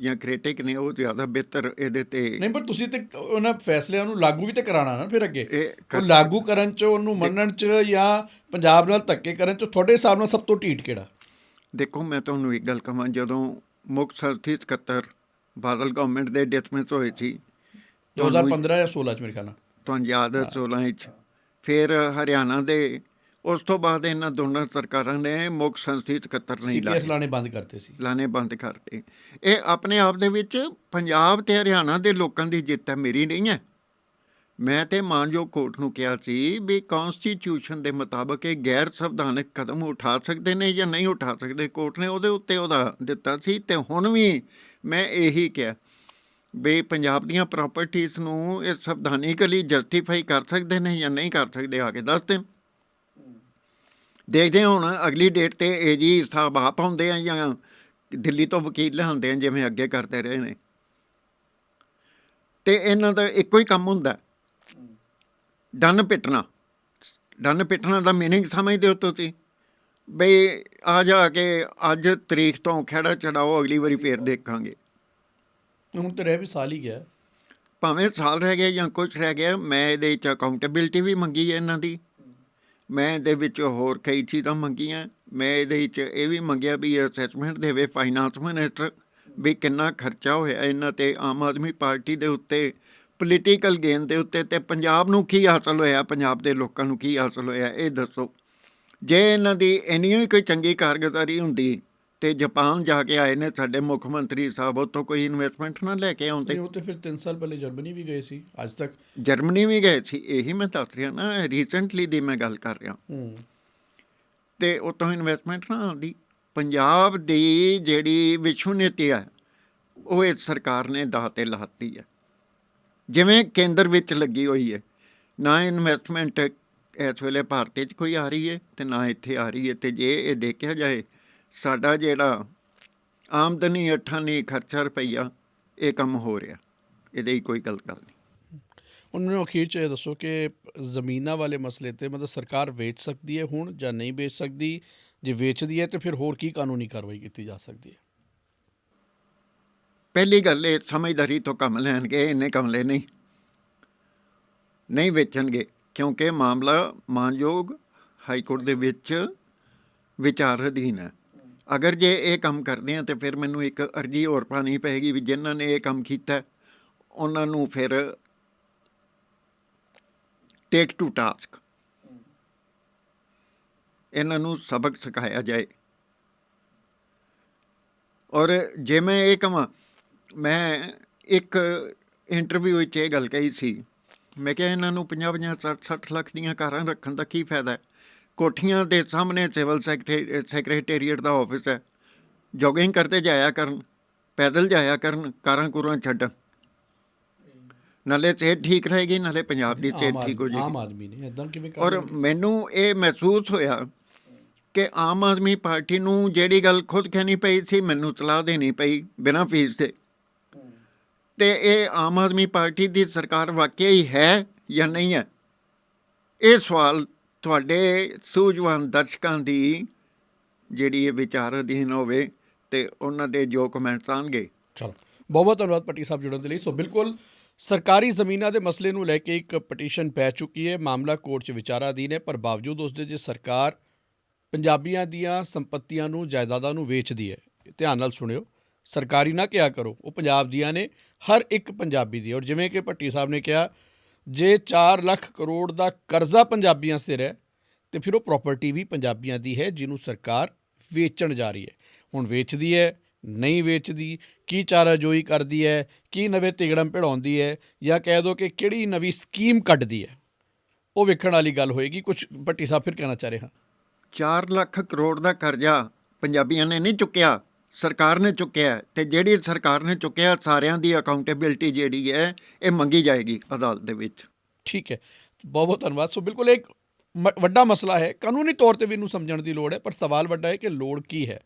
ਜਾਂ ਕ੍ਰਿਟਿਕ ਨੇ ਉਹ ਜ਼ਿਆਦਾ ਬਿਹਤਰ ਇਹਦੇ ਤੇ ਨਹੀਂ ਪਰ ਤੁਸੀਂ ਤੇ ਉਹਨਾਂ ਫੈਸਲਿਆਂ ਨੂੰ ਲਾਗੂ ਵੀ ਤੇ ਕਰਾਣਾ ਨਾ ਫਿਰ ਅੱਗੇ। ਉਹ ਲਾਗੂ ਕਰਨ 'ਚ ਉਹਨੂੰ ਮੰਨਣ 'ਚ ਜਾਂ ਪੰਜਾਬ ਨਾਲ ਧੱਕੇ ਕਰਨ 'ਚ ਤੁਹਾਡੇ ਹਿਸਾਬ ਨਾਲ ਸਭ ਤੋਂ ਢੀਠ ਕਿਹੜਾ? ਦੇਖੋ ਮੈਂ ਤੁਹਾਨੂੰ ਇੱਕ ਗੱਲ ਕਹਾਂ ਜਦੋਂ ਮੁੱਖ ਸਰਥੀ ਸਕੱਤਰ ਬਾਦਲ ਗਵਰਨਮੈਂਟ ਦੇ ਡਿਸਮਿਸ ਹੋਏ ਸੀ ਤੁਹਾਨੂੰ- 2015 ਜਾਂ 16 ਚ ਮੇਰੇ ਖਿਆਲ ਨਾਲ। ਤੁਹਾਨੂੰ ਯਾਦ ਹੈ 16 ਵਿੱਚ? ਫਿਰ ਹਰਿਆਣਾ ਦੇ ਉਸ ਤੋਂ ਬਾਅਦ ਇਹਨਾਂ ਦੋਨਾਂ ਸਰਕਾਰਾਂ ਨੇ ਮੁੱਖ ਸੰਸਦੀ ਸਕੱਤਰ ਨਹੀਂ ਸੀਪੀਐਸ ਲਾਏ। ਲਾਣੇ ਬੰਦ ਕਰਤੇ ਸੀ। ਲਾਣੇ ਬੰਦ ਕਰਤੇ। ਇਹ ਆਪਣੇ ਆਪ ਦੇ ਵਿੱਚ ਪੰਜਾਬ ਤੇ ਹਰਿਆਣਾ ਦੇ ਲੋਕਾਂ ਦੀ ਜਿੱਤ ਹੈ ਮੇਰੀ ਨਹੀਂ ਹੈ। ਮੈਂ ਤੇ ਮਾਨਯੋਗ ਕੋਰਟ ਨੂੰ ਕਿਹਾ ਸੀ ਵੀ ਕਨਸਟੀਟਿਊਸ਼ਨ ਦੇ ਮੁਤਾਬਕ ਇਹ ਗੈਰ ਸੰਵਿਧਾਨਕ ਕਦਮ ਉਠਾ ਸਕਦੇ ਨੇ ਜਾਂ ਨਹੀਂ ਉਠਾ ਸਕਦੇ। ਕੋਰਟ ਨੇ ਉਹਦੇ ਉੱਤੇ ਉਹਦਾ ਦਿੱਤਾ ਸੀ ਤੇ ਹੁਣ ਵੀ ਮੈਂ ਇਹੀ ਕਿਹਾ ਵੀ ਪੰਜਾਬ ਦੀਆਂ ਪ੍ਰਾਪਰਟੀਆਂ ਨੂੰ ਇਹ ਸੰਵਿਧਾਨਿਕਲੀ ਜਸਟੀਫਾਈ ਕਰ ਸਕਦੇ ਨੇ ਜਾਂ ਨਹੀਂ ਕਰ ਸਕਦੇ ਆ ਕੇ ਦੱਸ ਦੇਣ। ਦੇਖਦੇ ਹਾਂ ਹੁਣ ਅਗਲੀ ਡੇਟ ਤੇ ਏਜੀ ਸਾਹਿਬ ਆਪ ਆਉਂਦੇ ਆ ਜਾਂ ਦਿੱਲੀ ਤੋਂ ਵਕੀਲ ਲਿਆਉਂਦੇ ਆ ਜਿਵੇਂ ਅੱਗੇ ਕਰਦੇ ਰਹੇ ਨੇ। ਤੇ ਇਹਨਾਂ ਦਾ ਇੱਕੋ ਹੀ ਕੰਮ ਹੁੰਦਾ। ਡੰਨ ਪਿੱਟਣਾ। ਡੰਨ ਪਿੱਟਣਾ ਦਾ ਮੀਨਿੰਗ ਸਮਝਦੇ ਹੋ ਤੁਸੀਂ? ਬਈ ਆ ਜਾ ਕੇ ਅੱਜ ਤਰੀਕ ਤੋਂ ਖੜਾ ਚੜਾਓ ਅਗਲੀ ਵਾਰੀ ਫੇਰ ਦੇਖਾਂਗੇ। ਹੁਣ ਤੇ ਰਹਿ ਵੀ ਸਾਲ ਹੀ ਗਿਆ। ਭਾਵੇਂ ਸਾਲ ਰਹਿ ਗਿਆ ਜਾਂ ਕੁਝ ਰਹਿ ਗਿਆ ਮੈਂ ਇਹਦੇ ਵਿੱਚ ਅਕਾਊਂਟੇਬਿਲਟੀ ਵੀ ਮੰਗੀ ਹੈ ਇਹਨਾਂ ਦੀ। ਮੈਂ ਇਹਦੇ ਵਿੱਚ ਹੋਰ ਕਈ ਚੀਜ਼ਾਂ ਮੰਗੀਆਂ। ਮੈਂ ਇਹਦੇ ਵਿੱਚ ਇਹ ਵੀ ਮੰਗਿਆ ਵੀ ਅਸੈਸਮੈਂਟ ਦੇਵੇ ਫਾਈਨਾਂਸ ਮਿਨਿਸਟਰ ਵੀ ਕਿੰਨਾ ਖਰਚਾ ਹੋਇਆ ਇਹਨਾਂ ਤੇ, ਆਮ ਆਦਮੀ ਪਾਰਟੀ ਦੇ ਉੱਤੇ ਪੋਲੀਟੀਕਲ ਗੇਮ ਦੇ ਉੱਤੇ ਤੇ ਪੰਜਾਬ ਨੂੰ ਕੀ ਹਾਸਲ ਹੋਇਆ, ਪੰਜਾਬ ਦੇ ਲੋਕਾਂ ਨੂੰ ਕੀ ਹਾਸਲ ਹੋਇਆ, ਇਹ ਦੱਸੋ। ਜੇ ਇਹਨਾਂ ਦੀ ਇੰਨੀ ਹੀ ਕੋਈ ਚੰਗੀ ਕਾਰਗੁਜ਼ਾਰੀ ਹੁੰਦੀ ਤੇ ਜਾਪਾਨ ਜਾ ਕੇ ਆਏ ਨੇ ਸਾਡੇ ਮੁੱਖ ਮੰਤਰੀ ਸਾਹਿਬ ਉੱਥੋਂ ਕੋਈ ਇਨਵੈਸਟਮੈਂਟ ਨਾ ਲੈ ਕੇ ਆਉਂਦੇ ਨਹੀਂ ਉਹ ਤੇ ਫਿਰ 3 ਸਾਲ ਪਹਿਲੇ ਜਰਮਨੀ ਵੀ ਗਏ ਸੀ ਅੱਜ ਤੱਕ। ਜਰਮਨੀ ਵੀ ਗਏ ਸੀ ਇਹੀ ਮੈਂ ਦੱਸ ਰਿਹਾ ਨਾ ਰੀਸੈਂਟਲੀ ਦੀ ਮੈਂ ਗੱਲ ਕਰ ਰਿਹਾ। ਹੂੰ। ਤੇ ਉਤੋਂ ਇਨਵੈਸਟਮੈਂਟ ਨਾ ਆਉਂਦੀ। ਪੰਜਾਬ ਦੀ ਜਿਹੜੀ ਵਿਸ਼ਵ ਨੀਤੀ ਹੈ ਉਹ ਇਸ ਸਰਕਾਰ ਨੇ ਦਾਅ ਤੇ ਲਾਤੀ ਹੈ ਜਿਵੇਂ ਕੇਂਦਰ ਵਿੱਚ ਲੱਗੀ ਹੋਈ ਹੈ ਨਾ ਇਨਵੈਸਟਮੈਂਟ ਇਸ ਵੇਲੇ ਭਾਰਤ 'ਚ ਕੋਈ ਆ ਰਹੀ ਹੈ ਤੇ ਨਾ ਇੱਥੇ ਆ ਰਹੀ ਹੈ ਤੇ ਜੇ ਇਹ ਦੇਖਿਆ ਜਾਏ ਸਾਡਾ ਜਿਹੜਾ ਆਮਦਨੀ ਅੱਠਾਂ ਨਹੀਂ ਖਰਚਾ ਰੁਪਈਆ ਇਹ ਕੰਮ ਹੋ ਰਿਹਾ। ਇਹਦੇ ਹੀ ਕੋਈ ਗਲਤ ਗੱਲ ਨਹੀਂ। ਮੈਨੂੰ ਅਖੀਰ ਚ ਇਹ ਦੱਸੋ ਕਿ ਜ਼ਮੀਨਾਂ ਵਾਲੇ ਮਸਲੇ ਤੇ ਮਤਲਬ ਸਰਕਾਰ ਵੇਚ ਸਕਦੀ ਹੈ ਹੁਣ ਜਾਂ ਨਹੀਂ ਵੇਚ ਸਕਦੀ? ਜੇ ਵੇਚਦੀ ਹੈ ਤੇ ਫਿਰ ਹੋਰ ਕੀ ਕਾਨੂੰਨੀ ਕਾਰਵਾਈ ਕੀਤੀ ਜਾ ਸਕਦੀ ਹੈ? ਪਹਿਲੀ ਗੱਲ ਇਹ ਸਮਝਦਾਰੀ ਤੋਂ ਕੰਮ ਲੈਣਗੇ ਇੰਨੇ ਕਮਲੇ ਨਹੀਂ। ਨਹੀਂ ਵੇਚਣਗੇ ਕਿਉਂਕਿ ਮਾਮਲਾ ਮਾਨਯੋਗ ਹਾਈ ਕੋਰਟ ਦੇ ਵਿੱਚ ਵਿਚਾਰ ਅਧੀਨ ਹੈ। ਅਗਰ ਜੇ ਇਹ ਕੰਮ ਕਰਦੇ ਆ ਤੇ ਫਿਰ ਮੈਨੂੰ ਇੱਕ ਅਰਜੀ ਹੋਰ ਪਾਣੀ ਪਏਗੀ ਵੀ ਜਿਨ੍ਹਾਂ ਨੇ ਇਹ ਕੰਮ ਕੀਤਾ, ਉਹਨਾਂ ਨੂੰ ਫਿਰ ਟੇਕ ਟੂ ਟਾਸਕ ਇਹਨਾਂ ਨੂੰ ਸਬਕ ਸਿਖਾਇਆ ਜਾਏ। ਔਰ ਜੇ ਮੈਂ ਇਹ ਕਹਾਂ ਮੈਂ ਇੱਕ ਇੰਟਰਵਿਊ ਵਿੱਚ ਇਹ ਗੱਲ ਕਹੀ ਸੀ, ਮੈਂ ਕਿਹਾ ਇਹਨਾਂ ਨੂੰ 50 50 60 60 ਲੱਖ ਦੀਆਂ ਕਾਰਾਂ ਰੱਖਣ ਦਾ ਕੀ ਫਾਇਦਾ? ਹੈ ਕੋਠੀਆਂ ਦੇ ਸਾਹਮਣੇ ਸਿਵਲ ਸੈਕਟਰੀ ਸੈਕਟਰੀਏਟ ਦਾ ਆਫਿਸ ਹੈ। ਜੋਗਿੰਗ ਕਰਦੇ ਜਾਇਆ ਕਰਨ ਪੈਦਲ ਜਾਇਆ ਕਰਨ ਕਾਰਾਂ ਕੁਰਾਂ ਛੱਡਣ। ਨਾਲੇ ਸਿਹਤ ਠੀਕ ਰਹੇਗੀ ਨਾਲੇ ਪੰਜਾਬ ਦੀ ਸਿਹਤ ਠੀਕ ਹੋ ਆਦਮੀ- ਆਮ ਜਾਏਗੀ ਆਦਮੀ ਨੇ ਇਦਾਂ ਕਿਵੇਂ ਕਰ ਔਰ ਮੈਨੂੰ ਇਹ ਮਹਿਸੂਸ ਹੋਇਆ ਕਿ ਆਮ ਆਦਮੀ ਪਾਰਟੀ ਨੂੰ ਜਿਹੜੀ ਗੱਲ ਖੁਦ ਕਹਿਣੀ ਪਈ ਸੀ ਮੈਨੂੰ ਸਲਾਹ ਦੇਣੀ ਪਈ ਬਿਨਾਂ ਫੀਸ ਦੇ। ਤੇ ਇਹ ਆਮ ਆਦਮੀ ਪਾਰਟੀ ਦੀ ਸਰਕਾਰ ਵਾਕਿਆ ਹੀ ਹੈ ਜਾਂ ਨਹੀਂ ਹੈ? ਇਹ ਸਵਾਲ ਤੁਹਾਡੇ ਸੂਝਵਾਨ ਦਰਸ਼ਕਾਂ ਦੀ ਜਿਹੜੀ ਇਹ ਵਿਚਾਰ ਅਧੀਨ ਹੋਵੇ ਤੇ ਉਹਨਾਂ ਦੇ ਜੋ ਕਮੈਂਟਸ ਆਣਗੇ ਚਲੋ, ਬਹੁਤ ਬਹੁਤ ਧੰਨਵਾਦ ਪੱਟੀ ਸਾਹਿਬ ਜੁੜਨ ਦੇ ਲਈ। ਸੋ ਬਿਲਕੁਲ ਸਰਕਾਰੀ ਜ਼ਮੀਨਾਂ ਦੇ ਮਸਲੇ ਨੂੰ ਲੈ ਕੇ ਇੱਕ ਪਟੀਸ਼ਨ ਪੈ ਚੁੱਕੀ ਹੈ। ਮਾਮਲਾ ਕੋਰਟ 'ਚ ਵਿਚਾਰਾਧੀਨ ਹੈ, ਪਰ ਬਾਵਜੂਦ ਉਸ ਦੇ ਜੇ ਸਰਕਾਰ ਪੰਜਾਬੀਆਂ ਦੀਆਂ ਸੰਪਤੀਆਂ ਨੂੰ, ਜਾਇਦਾਦਾਂ ਨੂੰ ਵੇਚਦੀ ਹੈ, ਧਿਆਨ ਨਾਲ ਸੁਣਿਓ, ਸਰਕਾਰੀ ਨਾ ਕਿਹਾ ਕਰੋ, ਉਹ ਪੰਜਾਬ ਦੀਆਂ ਨੇ, ਹਰ ਇੱਕ ਪੰਜਾਬੀ ਦੀ ਔਰ ਜਿਵੇਂ ਕਿ ਭੱਟੀ ਸਾਹਿਬ ਨੇ ਕਿਹਾ ਜੇ 4 ਲੱਖ ਕਰੋੜ ਦਾ ਕਰਜ਼ਾ ਪੰਜਾਬੀਆਂ ਸਿਰ ਹੈ ਤੇ ਫਿਰ ਉਹ ਪ੍ਰਾਪਰਟੀ ਵੀ ਪੰਜਾਬੀਆਂ ਦੀ ਹੈ, ਜਿਹਨੂੰ ਸਰਕਾਰ ਵੇਚਣ ਜਾ ਰਹੀ ਹੈ। ਹੁਣ ਵੇਚਦੀ ਹੈ, ਨਹੀਂ ਵੇਚਦੀ, ਕੀ ਚਾਰਾਜੋਈ ਕਰਦੀ ਹੈ, ਕੀ ਨਵੇਂ ਤਿਗੜਮ ਭਿੜਾਉਂਦੀ ਹੈ, ਜਾਂ ਕਹਿ ਦੋ ਕਿ ਕਿਹੜੀ ਨਵੀਂ ਸਕੀਮ ਕੱਢਦੀ ਹੈ? ਉਹ ਵੇਖਣ ਵਾਲੀ ਗੱਲ ਹੋਏਗੀ। ਕੁਝ ਭੱਟੀ ਸਾਹਿਬ ਫਿਰ ਕਹਿਣਾ ਚਾਹ ਰਹੇ ਹਾਂ। 4 ਲੱਖ ਕਰੋੜ ਦਾ ਕਰਜ਼ਾ ਪੰਜਾਬੀਆਂ ਨੇ ਨਹੀਂ ਚੁੱਕਿਆ। ਸਰਕਾਰ ਨੇ ਚੁੱਕਿਆ ਹੈ ਤੇ ਜਿਹੜੀ ਸਰਕਾਰ ਨੇ ਚੁੱਕਿਆ ਸਾਰਿਆਂ ਦੀ ਅਕਾਊਂਟੇਬਿਲਟੀ ਜਿਹੜੀ ਹੈ, ਇਹ ਮੰਗੀ ਜਾਏਗੀ ਅਦਾਲਤ ਦੇ ਵਿੱਚ। ਠੀਕ ਹੈ। ਬਹੁਤ ਬਹੁਤ ਧੰਨਵਾਦ। ਸੋ ਬਿਲਕੁਲ ਇੱਕ ਮ- ਵੱਡਾ ਮਸਲਾ ਹੈ। ਕਾਨੂੰਨੀ ਤੌਰ ਤੇ ਵੀ ਇਹਨੂੰ ਸਮਝਣ ਦੀ ਲੋੜ ਹੈ, ਪਰ ਸਵਾਲ ਵੱਡਾ ਹੈ ਕਿ ਲੋੜ ਕੀ ਹੈ?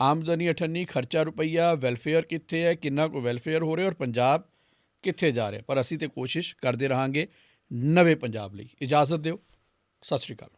ਆਮਦਨੀ ਅਠੰਨੀ, ਖਰਚਾ ਰੁਪਈਆ ਵੈਲਫੇਅਰ ਕਿੱਥੇ ਹੈ, ਕਿੰਨਾ ਕੋ ਵੈਲਫੇਅਰ ਹੋ ਰਿਹਾ ਔਰ ਪੰਜਾਬ ਕਿੱਥੇ ਜਾ ਰਿਹਾ? ਪਰ ਅਸੀਂ ਤੇ ਕੋਸ਼ਿਸ਼ ਕਰਦੇ ਰਹਾਂਗੇ ਨਵੇਂ ਪੰਜਾਬ ਲਈ। ਇਜਾਜ਼ਤ ਦਿਓ। ਸਤਿ ਸ਼੍ਰੀ ਅਕਾਲ।